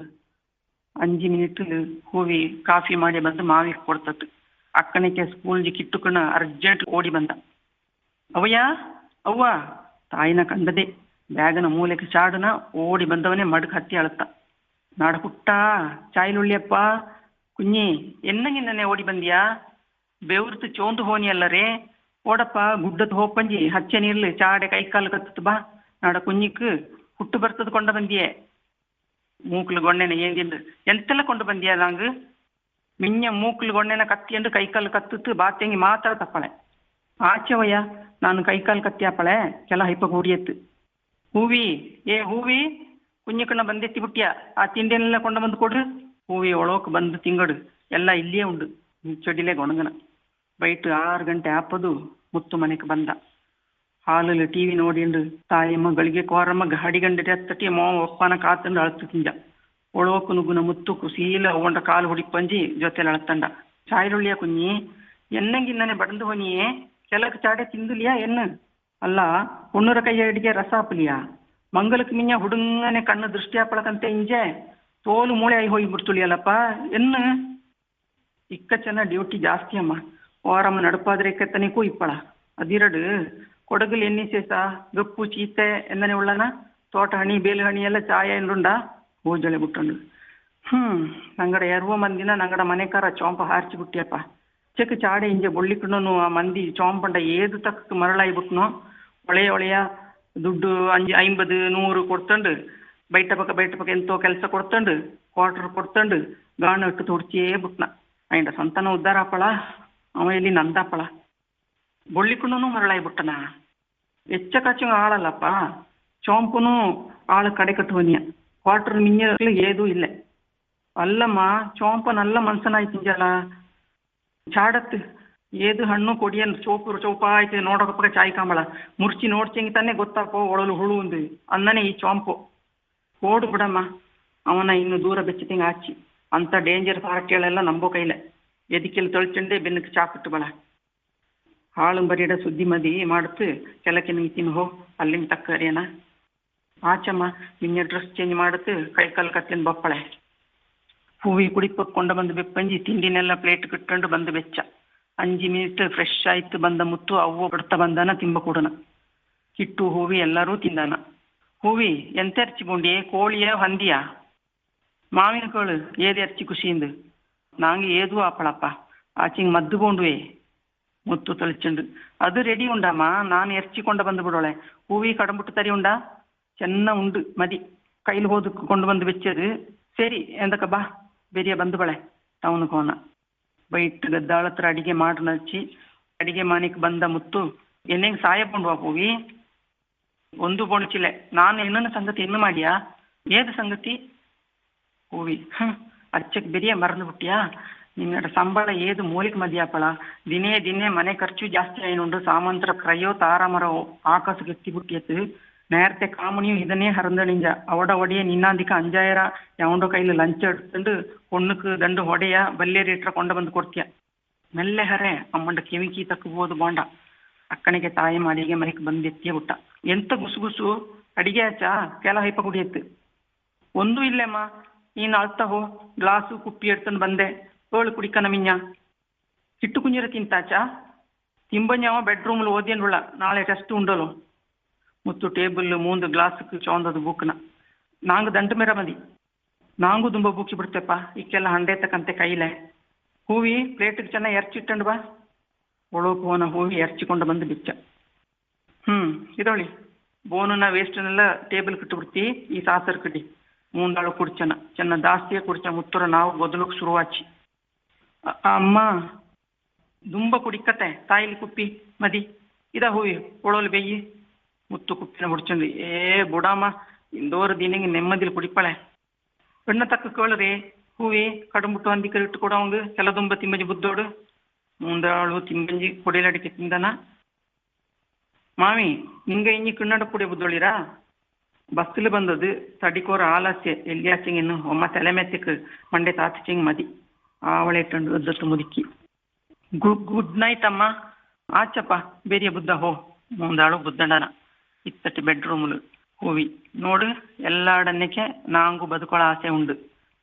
ಅಂಜಿ ಮಿನಿಟ್ ಹೂವಿ ಕಾಫಿ ಮಾಡಿ ಬಂದು ಮಾವಿಗೆ ಕೊಡ್ತತ್ತು ಅಕ್ಕನಿಗೆ ಸ್ಕೂಲ್ಗೆ ಕಿಟ್ಟುಕಣ ಅರ್ಜೆಂಟ್ ಓಡಿ ಬಂದ. ಅವಯ್ಯ ಅವ್ವ, ತಾಯಿನ ಕಂಡದೆ ಬ್ಯಾಗನ ಮೂಲೆಕ ಚಾಡನ ಓಡಿ ಬಂದವನೇ ಮಡ್ಕ್ ಹತ್ತಿ ಅಳತ್ತ ನಾಡ ಪುಟ್ಟ ಚಾಯ್ಲುಳ್ಳಿಯಪ್ಪ ಕುഞ്ഞಿ ಎನ್ನಂಗಿಂದನೆ ಓಡಿ ಬಂದ್ಯಾ ಬೆವ್ರತು ಚೋಂದು ಹೋನಿ ಅಲ್ಲರೇ ಓಡಪ್ಪ ಗುಡ್ಡದ ಹೋಪಂಜಿ ಹಚ್ಚೆ ನೀರ್ಲು ಚಾಡೆ ಕೈಕಾಲು ಕತ್ತದು ಬಾ ನಾಡ ಕುಂಜಿಕ್ ಹುಟ್ಟು ಬರ್ತದ ಕೊಂಡ ಬಂದಿಯೇ ಮೂಕ್ಲು ಗೊಣ್ಣೆನ ಏಂದಿಂದು ಎಂತೆಲ್ಲ ಕೊಂಡು ಬಂದಿಯಾ ನಾಂಗ್ ಮಿಂಜ ಮೂಕ್ಲು ಗೊಣ್ಣೆನ ಕತ್ತಿಯಂಡು ಕೈಕಾಲು ಕತ್ತಿತ್ತು ಬಾತೆಂಗಿ ಮಾತ್ರ ತಪ್ಪಳೆ ಆಚೆವಯ್ಯ ನಾನು ಕೈಕಾಲು ಕತ್ತಿಯಾಪಳೆ ಕೆಲ ಹೈಪ ಗೂಡಿಯತ್ತು ಹೂವಿ ಏ ಹೂವಿ ಕುಂಜಿಕಣ್ಣ ಬಂದೆತ್ತಿ ಬಿಟ್ಟಿಯ ಆ ತಿಂಡಿಯನ್ನೆಲ್ಲ ಕೊಂಡ ಬಂದು ಕೊಡ್ರಿ. ಹೂವಿ ಒಳೋಕ್ ಬಂದು ತಿಂಗಡು. ಎಲ್ಲ ಇಲ್ಲಿಯೇ ಉಂಡು. ಚಡಿಲೆ ಗೊಣಗನ. ಬೈಟ್ ಆರು ಗಂಟೆ ಆಪದು ಮುತ್ತು ಮನೆಗೆ ಬಂದ. ಹಾಲಲ್ಲಿ ಟಿ ವಿ ನೋಡಿಂಡು ತಾಯಮ್ಮ ಗಳಿಗೆ ಕೋರಮ್ಮ ಗಂಡ ಹತ್ತಟಿ ಮೋ ಒಪ್ಪಾನ ಕಾತಂಡು ಅಳತು ತಿಂಜ ಒಳೋಕು ನುಗ್ಗುನ ಮುತ್ತು ಕುಸೀಲ ಅವಂಡ ಕಾಲು ಹುಡಿಕ್ ಪಂಜಿ ಜೊತೆಲಿ ಅಳತಂಡ. ಚಾಯ್ಲುಳ್ಳಿಯ ಕುಂಜಿ ಎನ್ನಂಗಿನ್ನನೆ ಬಡಂದು ಹೋನಿಯೇ? ಕೆಲಕ್ಕೆ ಚಾಡೆ ತಿಂದುಲಿಯಾ ಎನ್ನು ಅಲ್ಲ, ಉಣ್ಣೂರ ಕೈಯ ಅಡಿಗೆ ರಸ ಹಾಪಲಿಯಾ ಮಂಗಲಕ್ಕೆ ಮಿಂಜ ಹುಡುಗನೆ ಕಣ್ಣು ದೃಷ್ಟಿ ಹಾಕೊಳಕಂತೆ ಇಂಜೆ, ತೋಲು ಮೂಳೆ ಆಗಿ ಹೋಗಿ ಬಿಡ್ತುಳಿಯಲ್ಲಪ್ಪ ಎನ್ನು? ಇಕ್ಕ ಚೆನ್ನ ಡ್ಯೂಟಿ ಜಾಸ್ತಿ ಅಮ್ಮ. ಓರಮ್ಮ ನಡಪಾದ್ರೆ ಕೆತ್ತನಿಗೂ ಇಪ್ಪಳ. ಅದಿರಡು, ಕೊಡಗಲ್ ಎಣ್ಣಿ ಸೇಸ ಗಪ್ಪು ಚೀತೆ ಎಂದನೆ ಉಳ್ಳನ, ತೋಟ ಹಣಿ, ಬೇಲು ಹಣಿ ಎಲ್ಲ ಚಾಯ ಎಂದುಂಡ ಹೂಜಳೆ ಬಿಟ್ಟುಂಡು ಹ್ಮ್, ನಂಗಡ ಎರವ ಮಂದಿನ ನಂಗಡ ಮನೆಕಾರ ಚೋಂಪ ಹಾರ್ಚಿ ಬಿಟ್ಟಿಯಪ್ಪ. ಚೆಕ್ ಚಾಡೆ ಇಂಜೆ ಬೊಳ್ಳಿಕೊಂಡು ಆ ಮಂದಿ ಚೋಂಪಂಡ ಏದು ತಕ್ಕ ಮರಳಾಗಿ ಬಿಟ್ನೋ ಒಳೆಯ ಒಳೆಯ ದುಡ್ಡು ಅಂಜಿ ಐಂಬದು, ನೂರು ಕೊಡ್ತಂಡು. ಬೈಟ ಪಕ್ಕ ಬೈಟ ಪಕ್ಕ ಎಂತೋ ಕೆಲಸ ಕೊಡ್ತಂಡು. ಕ್ವಾರ್ಟರ್ ಕೊಡ್ತಂಡು. ಗಾಣ ಇಟ್ಟು ತುಡ್ಚಿಯೇ ಬಿಟ್ನ. ಅಯ್ಯಂಡ ಸಂತಾನ ಉದ್ದಾರ ಆಪಳ ಅವ ಇಲ್ಲಿ ನಂದಾಪಳ ಬೊಳ್ಳಿಕೊಂಡು ಮರಳಾಯಿ ಬಿಟ್ಟನ. ಎಚ್ಚ ಕಚ್ಚ ಆಳಲ್ಲಪ್ಪ. ಚೋಂಪುನು ಆಳು ಕಡೆ ಕಟ್ಟುವನಿಯ. ಕ್ವಾರ್ಟರ್ ಮಿಂಜಲು ಏದೂ ಇಲ್ಲ. ಅಲ್ಲಮ್ಮ ಚೋಂಪ ನಲ್ಲ ಮನ್ಸನಾಯ್ತಿಂಜಲ್ಲ ಚಾಡತ್ ಏದು ಹಣ್ಣು ಕೊಡಿಯನ್ ಚೌಪ ಆಯ್ತು ನೋಡೋಕಪ್ಪ ಚಾಯ್ ಕಾಂಬಳ. ಮುರ್ಚಿ ನೋಡ್ಚಿಂಗ್ ತಾನೆ ಗೊತ್ತಾಪೋ ಒಳಲು ಹುಳು ಒಂದು ಅನ್ನನೆ ಈ ಚೋಂಪು. ಓಡು ಬಿಡಮ್ಮ. ಅವನ ಇನ್ನು ದೂರ ಬೆಚ್ಚಿತಿಂಗ್ ಆಚಿ. ಅಂತ ಡೇಂಜರ್ ಪಾರ್ಟಿಗಳೆಲ್ಲ ನಂಬೋ ಕೈಲೆ. ಎದಿಕೆಲ್ಲ ತೊಳ್ಚಂಡೆ ಬೆನ್ನಕ್ಕೆ ಚಾಪಿಟ್ಟು ಬಳ. ಹಾಳು ಬರಿಡ ಸುದ್ದಿ ಮದಿ ಮಾಡುತ್ತೆ ಕೆಲಕ್ಕೆ ನೀತಿನ ಹೋ ಅಲ್ಲಿಂದ ತಕ್ಕರಿಯನ ಆಚಮ್ಮ, ನಿನ್ನೆ ಡ್ರೆಸ್ ಚೇಂಜ್ ಮಾಡುತ್ತೆ. ಕೈ ಕಾಲು ಕತ್ತಿನ ಬಪ್ಪಳೆ. ಹೂವಿ ಕುಡಿಪಕ್ಕೆ ಕೊಂಡ ಬಂದು ಬೆಪ್ಪಂಜಿ, ತಿಂಡಿನೆಲ್ಲ ಪ್ಲೇಟ್ ಕಿಟ್ಕೊಂಡು ಬಂದು ಬೆಚ್ಚ. ಅಂಜಿ ಮಿನಿಟ್ ಫ್ರೆಶ್ ಆಯ್ತು ಬಂದ ಮುತ್ತು ಅವ್ವ ಬಿಡ್ತಾ ಬಂದಾನ ತಿಂಬ ಕೂಡನ ಕಿಟ್ಟು ಹೂವಿ ಎಲ್ಲರೂ ತಿಂದಾನ ಹೂವಿ ಎಂತ ಎರ್ಚಿ ಬುಂಡಿ ಕೋಳಿಯ ಹಂದಿಯ ಮಾವಿನ ಕೋಳು ಏದು ಎರ್ಚಿ ಖುಷಿಯಿಂದ ನಾಂಗೆ ಏದು ಆಪಳಪ್ಪ ಆಚಿಂಗ್ ಮದ್ದು ಬೋಂಡುವೆ ಮುತ್ತು ತಳಿಚುಂಡು ಅದು ರೆಡಿ ಉಂಡಮ್ಮ ನಾನು ಎರ್ಚಿಕೊಂಡ ಬಂದು ಬಿಡೋಳೆ ಹೂವಿ ಕಡಂಬಿಟ್ಟು ತರಿ ಉಂಡ ಚೆನ್ನ ಉಂಡು ಮದಿ ಕೈಲಿ ಹೋದು ಕೊಂಡು ಬಂದು ಬೆಚ್ಚದು ಸರಿ ಎಂದಕ್ಕ ಬಾ ಬೇರೆ ಬಂದು ಬಳೆ ಟೌನ್ ಹೋನ ಬೈಟ್ ಗದ್ದಾಳ ಹತ್ರ ಅಡಿಗೆ ಮಾಡ್ರು ನಚ್ಚಿ ಅಡಿಗೆ ಮಾನಿಕ್ ಬಂದ ಮುತ್ತು ಎನ್ನೆಂಗ್ ಸಾಯ ಪಂಡು ಬಾಪುವಿ ಒಂದು ಪೊಣಚಿಲೆ ನಾನು ಇನ್ನೊಂದು ಸಂಗತಿ ಇನ್ನು ಮಾಡಿಯಾ? ಏದು ಸಂಗತಿ? ಹೂವಿ. ಅಚ್ಚಕ್ ಬೆರಿಯ ಮರನು ಬಿಟ್ಟಿಯಾ ನಿನ್ನ ಸಂಬಳ ಏದು ಮೂಲಿಕ್ ಮದಿಯಾಪಳ? ದಿನೇ ದಿನೇ ಮನೆ ಖರ್ಚು ಜಾಸ್ತಿ ಆಯ್ನುಂಡು, ಸಾಮಂತ್ರ ಕ್ರಯೋ ತಾರಾಮರ ಆಕಾಶ ಗೆತ್ತಿ ಬಿಟ್ಟಿಯತ್ತು നേരത്തെ കാമണിയും ഇതന്നെ ഹറന്തണിഞ്ച അവിടെ ഒടിയ നിന്നാന്തിക്ക് അഞ്ചായിര യവണ്ടോ കയ്യിൽ ലഞ്ച് എടുത്തുണ്ട് പൊണ്ണുക്ക് രണ്ട് ಹೊಡೆಯ ಬಲ್ಲೆ ರೀಟ್ರ ಕೊಂಡ ಬಂದು ಕೊಡ್ತೀಯ ಮೆಲ್ಲೆ ಹರೆ ಅಮ್ಮಂಡ ಕಿವಿಕಿ ತಕ್ಕಬೋದು ಬಾಂಡ ಅಕ್ಕನಿಗೆ ತಾಯಿ ಅಡಿಗೆ ಮನೆಗೆ ಬಂದು ಎತ್ತಿಯ ಬಿಟ್ಟ ಎಂತ ಗುಸು ಗುಸು ಅಡಿಗೆ ಆಚಾ ಕೆಲ ಹೈಪ ಕುಡಿಯತ್ತು ಒಂದೂ ಇಲ್ಲೇಮ್ಮ ನೀನು ಅಳ್ತಾ ಹೋ ಗ್ಲಾಸು ಕುಪ್ಪಿ ಎಡ್ತಂದು ಬಂದೆ ಏಳು ಕುಡಿಕನ ಮಿಂಜ ಹಿಟ್ಟು ಕುಂಜಿರ ತಿಂತಾಚಾ ತಿಂಬಂಜವ ಬೆಡ್ರೂಮ್ಲು ಓದಿಯನ್ನುಳ್ಳ ನಾಳೆ ಟೆಸ್ಟ್ ಉಂಡಲು ಮುತ್ತು ಟೇಬಲ್, ಮೂಂದು ಗ್ಲಾಸ್க்கு ಚೋಂದದು ಬುಕ್ನ ನಾಂಗ್ ದಂಟ ಮೇರ ಮದಿ. ನಾಂಗೂ ದುಂಬ ಬುಕ್ಕಿ ಬಿಡ್ತೆಪ್ಪ. ಇಕ್ಕೆಲ್ಲ ಹಂಡೆ ತಕ್ಕಂತೆ ಕೈಲೆ. ಹೂವಿ ಪ್ಲೇಟಿಗೆ ಚೆನ್ನಾಗಿ ಎರ್ಚಿಟ್ಟಂಡು ಬಾ. ಒಳಗೆ ಹೋನ ಹೂವಿ ಎರ್ಚಿಕೊಂಡು ಬಂದು ಬಿಚ್ಚ. ಹ್ಞೂ ಇದೊಳಿ. ಬೋನನ್ನ ವೇಸ್ಟನ್ನೆಲ್ಲ ಟೇಬಲ್ ಬಿಡ್ತಿ ಈ ಸಾಸರ್ ಕಡಿ. ಮೂಂದಾಳು ಕುಡ್ಚನ. ಚೆನ್ನ ಜಾಸ್ತಿಯೇ ಕುಡ್ಚ ಮುತ್ತುರ ನಾವು ಬದಲಕ್ಕೆ ಶುರುವಾಚಿ. ಅಮ್ಮ, ದುಂಬ ಕುಡಿಕತೆ ತಾಯಿಲಿ ಕುಪ್ಪಿ, ಮದಿ. ಇದ ಹೂವಿ, ಒಳೋಲು ಬೆಯ್ಯಿ ಮುತ್ತು ಕುಪ್ಪಿನ ಮುಡ್ಚುಂಡು ಏ ಬುಡಾಮ ಇಂದೋರ್ ದಿನಿಗೆ ನೆಮ್ಮದಿಲಿ ಕುಡಿಪಾಳೆ பெண்ணை தக்க கேளுரே பூவே கடும்புட்டு வந்தி கருட்டு கூட அவங்க செலதும்ப திம்பஞ்சி புத்தோடு. மூந்தாளு திம்பஞ்சி குடையில் அடிக்க திந்தனா. மாமி நீங்க இன்னி கிண்ணட புடைய புத்தோளிரா? பஸ்ஸில் பந்தது தடிக்கோர ஆலாசிய எல்லியாச்சிங்க இன்னும் உமா தலைமைத்துக்கு மண்டே தாத்திச்சிங்க மதி. ஆவளை டண்டு உத்தத்து முதுக்கி. குட் நைட் அம்மா. ஆச்சப்பா. பெரிய புத்தா ஹோ. மூந்தாளு புத்தண்டனா. ಇತ್ತಟ್ಟಿ ಬೆಡ್ರೂಮ್ಲು ಹೂವಿ. ನೋಡು ఎల్లాడన్నకే ನಾಂಗು ಬದುಕೊಳ ಆಸೆ ಉಂಡು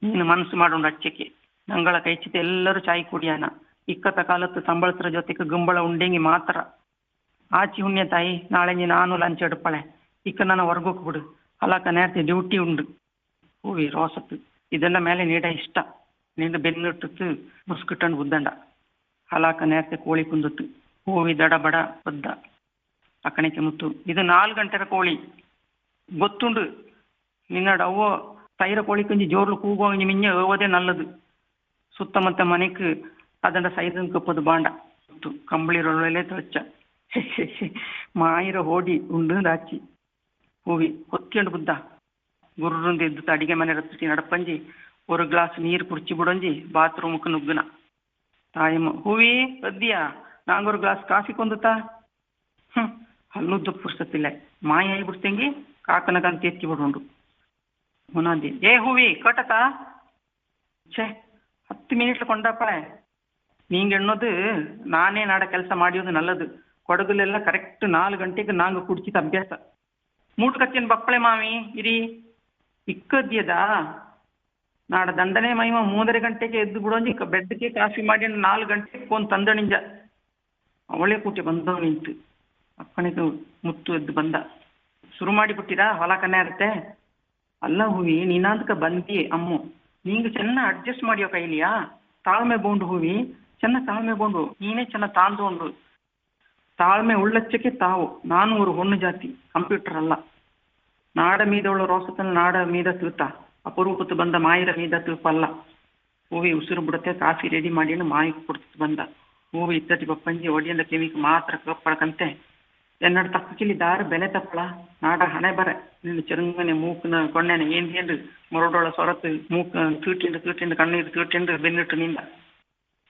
ನೀನು ಮನಸ್ಸು ಮಾಡುಂಡು ಅಚ್ಚಕ್ಕೆ ನಂಗಳ ಕೈಚಿತ ಎಲ್ಲರೂ ಚಾಯ್ ಕುಡಿಯಾನ. ಇಕ್ಕತ ಕಾಲತ್ತು ಸಂಬಳತ್ರ ಜೊತೆಗೆ ಗುಂಬಳ ಉಂಡೆಂಗಿ ಮಾತ್ರ. ಆಚಿ ಹುಣ್ಯ ತಾಯಿ, ನಾಳೆ ನೀ ನಾನು ಲಂಚ್ ಎಡುಪ್ಪಳೆ ಇಕ್ಕ ನನ್ನ ಹೊರ್ಗೋಕ್ ಬಿಡು. ಅಲಾಕ ನೇರತೆ ಡ್ಯೂಟಿ ಉಂಡು ಹೂವಿ, ರೋಸತ್ತು. ಇದೆಲ್ಲ ಮೇಲೆ ನೀಡ ಇಷ್ಟ. ನೀನು ಬೆನ್ನಿಟ್ಟು ಮುಸ್ಕಿಟ್ಟಂಡು ಬುದ್ದಂಡ ಹಲಾಕ ನೇರತೆ ಕೋಳಿ ಕುಂದತ್ತು. ಹೂವಿ ದಡ ಬಡ, ಬದ್ದ. ಅಕ್ಕಣಿಕೆ ಮುತ್ತು. ಇದು ನಾಲ್ಕು ಗಂಟೆರ ಕೋಳಿ. ಗೊತ್ತುಂಡು ನಿನ್ನಡ ಅವ್ವ ಸೈರ ಕೋಳಿ ಕಂಜಿ ಜೋರ್ಲು ಕೂಗೋಂಜಿ ಮಿಂಜ ಹೋಗೋದೇ ನಲ್ಲದು. ಸುತ್ತಮುತ್ತ ಮನೆಕ್ ಅದಂಡ ಸೈರನ್ ಕಪ್ಪದು ಬಾಂಡ. ಮುತ್ತು. ಕಂಬಳಿ ರೊಳ್ಳೆ ತೊಚ್ಚ. ಮಾಯಿರ ಹೋಡಿ ಉಂಡು ದಾಚಿ ಹೂವಿ. ಹೊತ್ಕೊಂಡು ಬುದ್ಧ. ಗುರ್ರುಂದು ಎದ್ದು ಅಡಿಗೆ ಮನೆ ರತ್ತಿ ನಡಪಂಜಿ ஒரு ಗ್ಲಾಸ್ ನೀರು ಕುಡ್ಚಿ ಬಿಡೊಂಜಿ. ಬಾತ್ರೂಮ್ಕ್ ನುಗ್ಗನ. ತಾಯಮ್ಮ, ಹೂವಿ ಸದ್ಯ ನಾಂಗೊರು ಗ್ಲಾಸ್ ಕಾಫಿ ಕೊಂದುತ್ತಾ ಹ್ಮ್. అల్లొద్దు పురుషపిల్ల మాయ ಕಾಕನಗಂತ ಎತ್ತಿ ಬಿಡೋಂಡು మునాది ಏ ಹೂವಿ, ಕಟಕ? ಛೇ, ಹತ್ತು ಮಿನಿಟ್ಲು ಕೊಂಡಪ್ಪ ನೀಂಗೆ ಎಣ್ಣೋದು, ನಾನೇ ನಾಡ ಕೆಲಸ ಮಾಡಿಯೋದು ನಲ್ಲದು. ಕೊಡಗುಲೆಲ್ಲ ಕರೆಕ್ಟ್ ನಾಲ್ಕು ಗಂಟೆಗೆ ನಾಂಗೆ ಕುಡ್ಚಿದ ಅಭ್ಯಾಸ. ಮೂಟು ಕಚ್ಚಿನ ಬಪ್ಪಳೆ ಮಾವಿ, ಇರಿ. ಇಕ್ಕದ್ಯದ? ನಾಡ ದಂಡನೆ ಮಹಿಮ ಮೂದರೆ ಗಂಟೆಗೆ ಎದ್ದು ಬಿಡೋಂಜಿ ಬೆಡ್ಗೆ ಕಾಫಿ ಮಾಡಿ ನಾಲ್ಕು ಗಂಟೆಗೆ ಫೋನ್ ತಂದಣಿಂಜ ಅವಳೇ ಕೂಟಿ ಬಂದವನಿಂತು. ಅಪ್ಪನಿಗೆ ಮುತ್ತು ಎದ್ದು ಬಂದ. ಶುರು ಮಾಡಿಬಿಟ್ಟಿರಾ? ಹೊಲ ಕನ್ನೆ ಇರುತ್ತೆ ಅಲ್ಲ ಹೂವಿ, ನೀನಾದ್ಕ ಬಂದಿ, ಅಮ್ಮು. ನಿಂಗೆ ಚೆನ್ನಾಗ್ ಅಡ್ಜಸ್ಟ್ ಮಾಡಿಯೋ ಕೈಲಿಯಾ? ತಾಳ್ಮೆ ಬೋಂಡು ಹೂವಿ. ಚೆನ್ನಾಗ್ ತಾಳ್ಮೆ ಬೋಂಡು. ನೀನೇ ಚೆನ್ನಾಗಿ ತಾಂದೋಂಡು ತಾಳ್ಮೆ ಉಳ್ಳಚ್ಚಕ್ಕೆ ತಾವು. ನಾನು ಒಂದು ಹೊಣ್ಣು ಜಾತಿ, ಕಂಪ್ಯೂಟರ್ ಅಲ್ಲ. ನಾಡ ಮೀದವಳ ರೋಸತನ ನಾಡ ಮೀದ ತಿಳ್ತ ಅಪರೂಪತ್ತು ಬಂದ ಮಾಯಿರ ಮೀದ ತಿಳ್ಪಲ್ಲ ಹೂವಿ ಉಸಿರು ಬಿಡುತ್ತೆ ಕಾಫಿ ರೆಡಿ ಮಾಡಿ, ಮಾಯಿ ಕೊಡ್ತಿತ್ತು ಬಂದ. ಹೂವಿ ಇತ್ತಟಿ ಬಪ್ಪಂಜಿ, ಒಡಿಯಂದ ಕಿವಿಗೆ ಮಾತ್ರ ಕಪ್ಪಳಕಂತೆ. ಎನ್ನಡ ತಪ್ಪಕಿಲಿ ದಾರ ಬೆಲೆ ತಪ್ಪಳ, ನಾಡ ಹಣೆ ಬರ. ನಿನ್ನ ಚೆರುಂಗನೆ, ಮೂಕನ ಕೊಣ್ಣೆನೆ ಏನ್ ಏನ್ರು ಮರಡೊಳ, ಸೊರತು, ಮೂಕ ತೀಟಿಂಡು ತೀಟಿಂಡು ಕಣ್ಣೀರು ತೀಟಿಂಡು ಬೆನ್ನಿಟ್ಟು ನಿಂದ.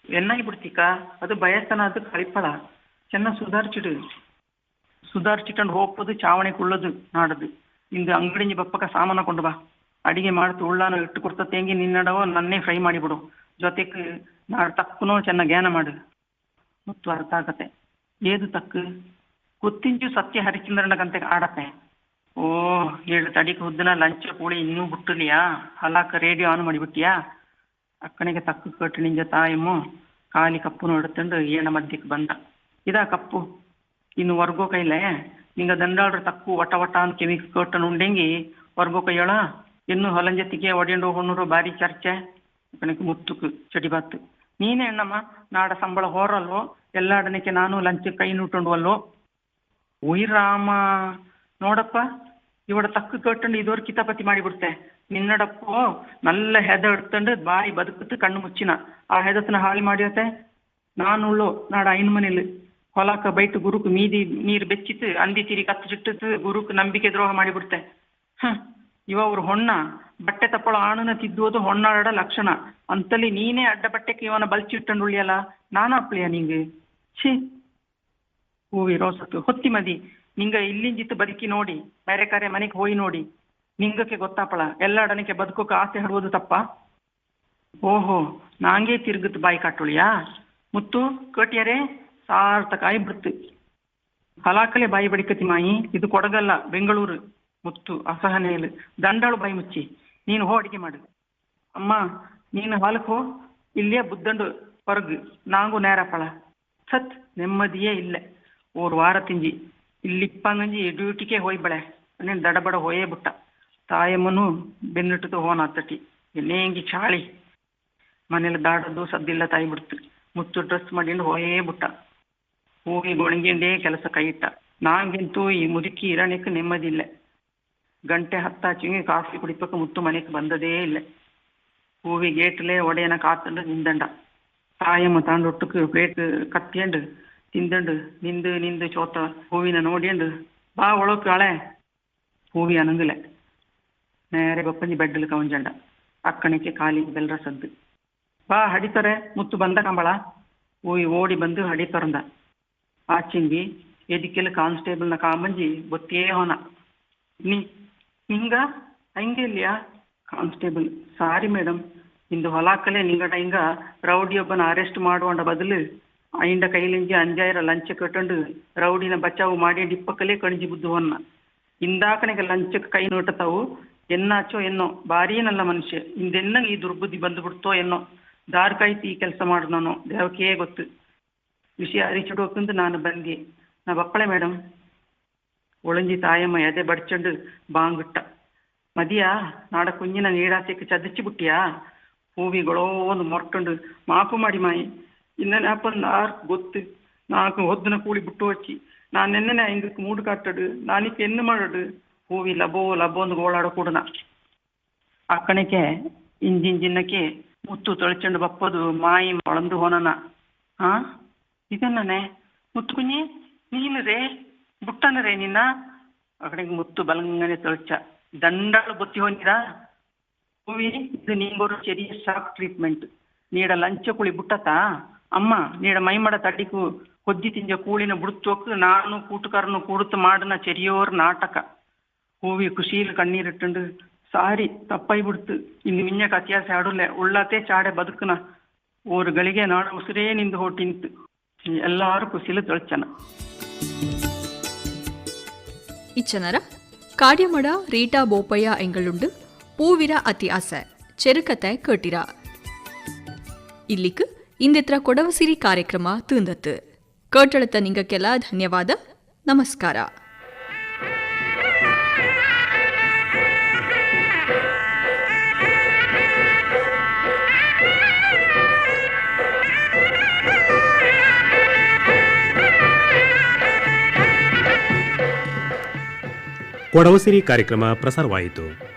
ಎನ್ನಾಗಿ ಬಿಡ್ತಿಕ? ಅದು ಬಯಸ್ತನ, ಅದು ಕಳಿಪಳ ಚೆನ್ನ ಸುಧಾರಿಸಿಡು ಸುಧಾರಿಸಿಕೊಂಡು ಹೋಗ್ಬೋದು ಚಾವಣಿ ನಾಡದು. ಇಂದು ಅಂಗಡಿಂಜಿ ಬಪ್ಪಕ ಸಾಮಾನ ಕೊಂಡು ಬಾ. ಅಡಿಗೆ ಮಾಡ್ತು, ಉಳ್ಳಾನು ಇಟ್ಟು ಕೊಡ್ತ ತೆಂಗಿ ನಿನ್ನಡವೋ, ನನ್ನೇ ಫ್ರೈ ಮಾಡಿಬಿಡು. ಜೊತೆಗೆ ನಾಡು ತಕ್ಕನೋ ಚೆನ್ನ ಜ್ಞಾನ ಮಾಡು. ಮತ್ತು ಅರ್ಥ ಏದು ತಕ್ಕು? ಗೊತ್ತಿಂಚು ಸತ್ಯ ಹರಿಶ್ಚಂದ್ರನಗಂತೆ ಆಡತ್ತೆ. ಓ ಏಳು ತಡಿಕ ಹುದ್ದನ ಲಂಚ ಕೂಳಿ ಇನ್ನೂ ಹುಟ್ಟಲಿಯಾ ಹಲಾಕ ರೇಡಿಯೋ ಆನ್ ಮಾಡಿಬಿಟ್ಟಿಯಾ? ಅಕ್ಕನಿಗೆ ತಕ್ಕ ಕಟ್ಟು ನಿಂಜ ತಾಯಮ್ಮು ಕಾಲಿ ಕಪ್ಪು ನೋಡುತ್ತಂಡು ಏನ ಮಧ್ಯಕ್ಕೆ ಬಂದ. ಇದಾ ಕಪ್ಪು? ಇನ್ನು ವರ್ಗೋ ಕೈಲೆ? ನಿಂಗ ದಂಡಾಡ್ರ ತಕ್ಕು ವಟ ವಟ ಅಂತ ಕೆಮಿಕ್ ಕಟ್ಟನು ಉಂಡೆಂಗಿ? ವರ್ಗೋ ಕೈಯೊಳ? ಇನ್ನು ಜೊತೆಗೆ ಒಡೆಯಂಡು ಹೋಗೋಣರು ಬಾರಿ ಚರ್ಚೆ? ಅಕ್ಕನಿಗೆ ಮುತ್ತುಕು ಚಡಿ ಬಾತು. ನೀನೇ ಅಣ್ಣಮ್ಮ, ನಾಡ ಸಂಬಳ ಹೋರಲ್ವೋ ಎಲ್ಲಾಡನಕ್ಕೆ ನಾನು ಲಂಚ ಕೈ ನೂಟುಂಡುವಲ್ಲೋ? ಉಯ್ ರಾಮ ನೋಡಪ್ಪ ಇವಡ ತಕ್ಕು ಕಟ್ಟಂಡು ಇದೋರ್ ಕಿತಾಪತಿ ಮಾಡಿಬಿಡ್ತೆ. ನಿನ್ನಡಪ್ಪ ನಲ್ಲ ಹೆದ ಎಡ್ತಂಡು ಬಾಯಿ ಬದುಕುತ್ತು ಕಣ್ಣು ಮುಚ್ಚಿನ. ಆ ಹೆದತ್ನ ಹಾಳಿ ಮಾಡಿಯತೆ? ನಾನು ಉಳ್ಳು, ನಾಡ ಐನ್ ಮನೇಲಿ. ಹೊಲಕ ಬೈಟ್ ಗುರುಕ್ ಮೀದಿ, ನೀರು ಬೆಚ್ಚಿತ್ತು, ಅಂದಿ ತಿರಿ ಕತ್ತು ಚಿಟ್ಟಿತ್ತು ಗುರುಕ್ ನಂಬಿಕೆ ದ್ರೋಹ ಮಾಡಿಬಿಡ್ತೆ. ಹ ಇವ ಅವ್ರ ಹೊಣ್ಣ. ಬಟ್ಟೆ ತಪ್ಪಳ ಆಣನ ತಿದ್ದುವುದು ಹೊಣ್ಣಾಡ ಲಕ್ಷಣ. ಅಂತಲ್ಲಿ ನೀನೇ ಅಡ್ಡ ಬಟ್ಟೆಗೆ ಇವನ ಬಲ್ಚಿಟ್ಟಂಡು ಉಳಿಯಲ್ಲ? ನಾನು ಅಪ್ಲಿಯ ನಿಂಗೆ? ಛೀ. ಹೂವಿ ರೋಸತ್ತು ಹೊತ್ತಿ ಮದಿ. ನಿಂಗ ಇಲ್ಲಿಂಜಿತ್ತು ಬದುಕಿ ನೋಡಿ, ಬೇರೆ ಕರೆ ಮನೆಗೆ ಹೋಯಿ ನೋಡಿ, ನಿಂಗಕ್ಕೆ ಗೊತ್ತಾಪಳ. ಎಲ್ಲಾಡನಕ್ಕೆ ಬದುಕೋಕೆ ಆಸೆ ಹಡುವುದು ತಪ್ಪ. ಓಹೋ, ನಾಂಗೇ ತಿರುಗುತ್ತ ಬಾಯಿ ಕಾಟುಳಿಯಾ? ಮುತ್ತು, ಕಟಿಯರೆ, ಸಾರ್ಥಕ ಬಿಡ್ತು ಹಲಾಕಲೆ ಬಾಯಿ ಬಡಿಕತಿ ಮಾಯಿ, ಇದು ಕೊಡಗಲ್ಲ, ಬೆಂಗಳೂರು. ಮುತ್ತು ಅಸಹನೆಯಲ್ಲಿ ದಂಡಾಳು ಬಾಯಿ ಮುಚ್ಚಿ. ನೀನು ಹೋ ಅಡಿಗೆ ಮಾಡು. ಅಮ್ಮ, ನೀನು ಹಾಲಕ್ಕೆ ಹೋ. ಇಲ್ಲೇ ಬುದ್ದಂಡು ಹೊರಗು ನಾಂಗು ನೇರಪ್ಪಳ ಸತ್, ನೆಮ್ಮದಿಯೇ ಇಲ್ಲ. ವಾರ ತಿಂಜಿ ಇಲ್ಲಿಪ್ಪಂಗಂಜಿ ಡ್ಯೂಟಿಗೆ ಹೋಯ್ ಬಳೆ. ದಡ ದಡಬಡ ಹೋಯೇ ಬಿಟ್ಟ. ತಾಯಮ್ಮನು ಬೆನ್ನಿಟ್ಟು ಹೋನ ಅತ್ತಟಿ ಎನ್ನೇಂಗಿ ಚಾಳಿ. ಮನೇಲಿ ದಾಡದ್ದು ಸದ್ದಿಲ್ಲ ತಾಯಿ ಬಿಡ್ತು. ಮುಚ್ಚು ಡ್ರೆಸ್ ಮಾಡಿಂಡು ಹೋಯೇ ಬಿಟ್ಟ. ಹೋಗಿ ಗೊಣಗಿಂಡೇ ಕೆಲಸ ಕೈ ಇಟ್ಟ ನಾಂಗಂತೂ ಈ ಮುದುಕಿ ಇರಣಕ್ಕೆ ನೆಮ್ಮದಿ ಇಲ್ಲ ಗಂಟೆ ಹತ್ತಾಚಿಂಗೆ ಕಾಫಿ ಕುಡಿಪಕ್ಕೆ ಮುತ್ತು ಮನೆಗೆ ಬಂದದೇ ಇಲ್ಲ. ಹೂವಿ ಗೇಟ್ಲೆ ಒಡೆಯನ ಕಾತಂಡು ನಿಂದಂಡ. ತಾಯಮ್ಮ ತಾಂಡೊಟ್ಟಕ್ಕೆ ಪ್ಲೇಟ್ ಕತ್ತಿಯಂಡು ತಿಂದಂಡು ನಿಂದು ನಿಂದು ಚೋತ ಹೂವಿನ ನೋಡಿಯಂಡು ಬಾ ಒಳಕ್ ಆಳೆ ಹೂವಿ ಅನಂಗಿಲ್ಲ നേരെ ബപ്പഞ്ചി ബെഡിൽ കവഞ്ചണ്ട ಅಕ್ಕಣಿಕೆ ಕಾಲಿಗೆ ಬೆಲ್ರ ಸದ್ದು ಬಾ ಹಡಿತಾರೆ ಮುತ್ತು ಬಂದ ಕಂಬಳ ಓಯ್ ಓಡಿ ಬಂದು ಹಡಿತರಂದ ಆಚಿಂಗಿ ಎದಿಕ್ಕೆಲ್ಲ ಕಾನ್ಸ್ಟೇಬಲ್ನ ಕಾಮಂಜಿ ಗೊತ್ತೇ ಹೋನ ನೀ ಹಿಂಗ ಹಂಗೆ ಇಲ್ಯಾ ಕಾನ್ಸ್ಟೇಬಲ್ ಸಾರಿ ಮೇಡಮ್ ಇಂದು ಹೊಲಾಕಲೆ ನಿಂಗಡ ಹಿಂಗ ರೌಡಿಯೊಬ್ಬನ ಅರೆಸ್ಟ್ ಮಾಡುವಂಡ ಬದಲು ಅయింಡ ಕೈಲಿಂಜಿ ಅಂಜಾಯಿರ ಲಂಚ ಕಟ್ಟಂಡು ರೌಡಿನ ಬಚಾವು ಮಾಡಿ ಡಿಪ್ಪಕ್ಕಲೇ ಕಣಿಜಿ ಬುದ್ದು ಹೊನ್ನ ಇಂದಾಕನಿಗೆ ಲಂಚಕ್ಕೆ ಕೈ ನೋಟತಾವು ಎನ್ನಾಚೋ ಎನ್ನೋ ಭಾರೀ ನಲ್ಲ ಮನುಷ್ಯ ಇಂದೆನ್ನಂಗ ಈ ದುರ್ಬುದ್ಧಿ ಬಂದು ಬಿಡ್ತೋ ಎನ್ನೋ ದಾರ್ ಕಾಯ್ತಿ ಈ ಕೆಲಸ ಮಾಡು ನಾನು ದೇವಕೇ ಗೊತ್ತು ವಿಷಯ ಅರಿಚಿಡೋಕಂದು ನಾನು ಬಂದೆ ನಾ ಬಪ್ಪಳೆ ಮೇಡಮ್ ಒಳಂಜಿ ತಾಯಮ್ಮ ಎದೆ ಬಡ್ಚಂಡು ಬಾಂಗಿಟ್ಟ ಮದಿಯಾ ನಾಡ ಕುಂಜಿನ ನೀಡಾಸಕ್ಕೆ ಚದಚ್ಚಿ ಬಿಟ್ಟಿಯಾ ಹೂವಿಗಳೋ ಒಂದು ಮೊರ್ಕೊಂಡು ಮಾಪು ಮಾಡಿ ಮಾಯಿ ഇന്നലെ അപ്പം ആർക്ക് ഗൊത്ത് നാക്ക് ഒദ്ദിന കൂളി ಬಿಟ್ಟು ಹೋಚಿ ನಾನು ನಿನ್ನೆ ಇಂದಕ್ಕೆ ಮೂಡು ಕಟ್ಟಡು. ನಾನಿಕ್ಕೆ ಎನ್ನು ಮಾಡಡು. ಹೂವಿ ಲಬೋ ಲಬೋ ಅಂದ್ ಗೋಳಾಡ ಕೂಡನ. ಅಕ್ಕಣಕ್ಕೆ ಇಂಜಿಂಜಿನ್ನಕ್ಕೆ ಮುತ್ತು ತೊಳಚಂಡು ಬಪ್ಪದು ಮಾಯಿ ಮೊಳಂದು ಹೋನನ. ಹಾ ಇದನ್ನನೆ? ಮುತ್ತು ಕುഞ്ഞಿ ನೀನು ರೇ ಬುಟ್ಟನ ರೇ ನಿನ್ನ ಅಕ್ಕಣಕ್ಕೆ ಮುತ್ತು ಬಲಂಗನೆ ತೊಳಚ. ದಂಡಳು ಬುತ್ತಿ ಹೋನಿರಾ ಹೂವಿ, ಇದು ನಿಂಗೊರು ಸರಿಯ ಶಾಕ್ ಟ್ರೀಟ್ಮೆಂಟ್ ನೀಡ ಲಂಚ ಕೂಳಿ ಬುಟ್ಟತಾ ಅಮ್ಮ ನೀಡ ಮೈಮಡ ತಡಿಕು ಹೊದ್ದಿ ತಿಂಜ ಕೂಳಿನ ಬುಡುತ್ತೋಕು ನಾನು ಕೂಟುಕಾರನು ಕೂಡುತ್ತು ಮಾಡಿನ ಚೆರಿಯೋರ್ ನಾಟಕ ಹೂವಿ ಖುಷಿಯಲ್ಲಿ ಕಣ್ಣೀರಿಟ್ಟುಂಡು ಸಾರಿ ತಪ್ಪಾಯಿ ಬಿಡ್ತು ಇನ್ನು ಮಿಂಜ ಕತಿಯಾಸೆ ಆಡುಲೆ ಉಳ್ಳಾತೆ ಚಾಡೆ ಬದುಕುನ ஒரு ಗಳಿಗೆ நான் உசுரே நின்று ஓட்டின்ட்டு எல்லாரும் குசில தொழிச்சன ಇಚ್ಚನರ ಕಾಡ್ಯಮಡ ರೀಟಾ ಬೋಪಯ್ಯ ಎಂಗಳುಂಡು ಪೂವಿರ ಅತಿ ಆಸೆ ಚೆರುಕತೆ ಕೇಟಿರ ಇಲ್ಲಿಕ್ ಇಂದಿತ್ರ ಕೊಡವಸಿರಿ ಕಾರ್ಯಕ್ರಮ ತೂಂದತ್ತು. ಕೇಟಳತ ನಿಂಗಕ್ಕೆಲ್ಲ ಧನ್ಯವಾದ. ನಮಸ್ಕಾರ. ಕೊಡವಸಿರಿ ಕಾರ್ಯಕ್ರಮ ಪ್ರಸಾರವಾಯಿತು.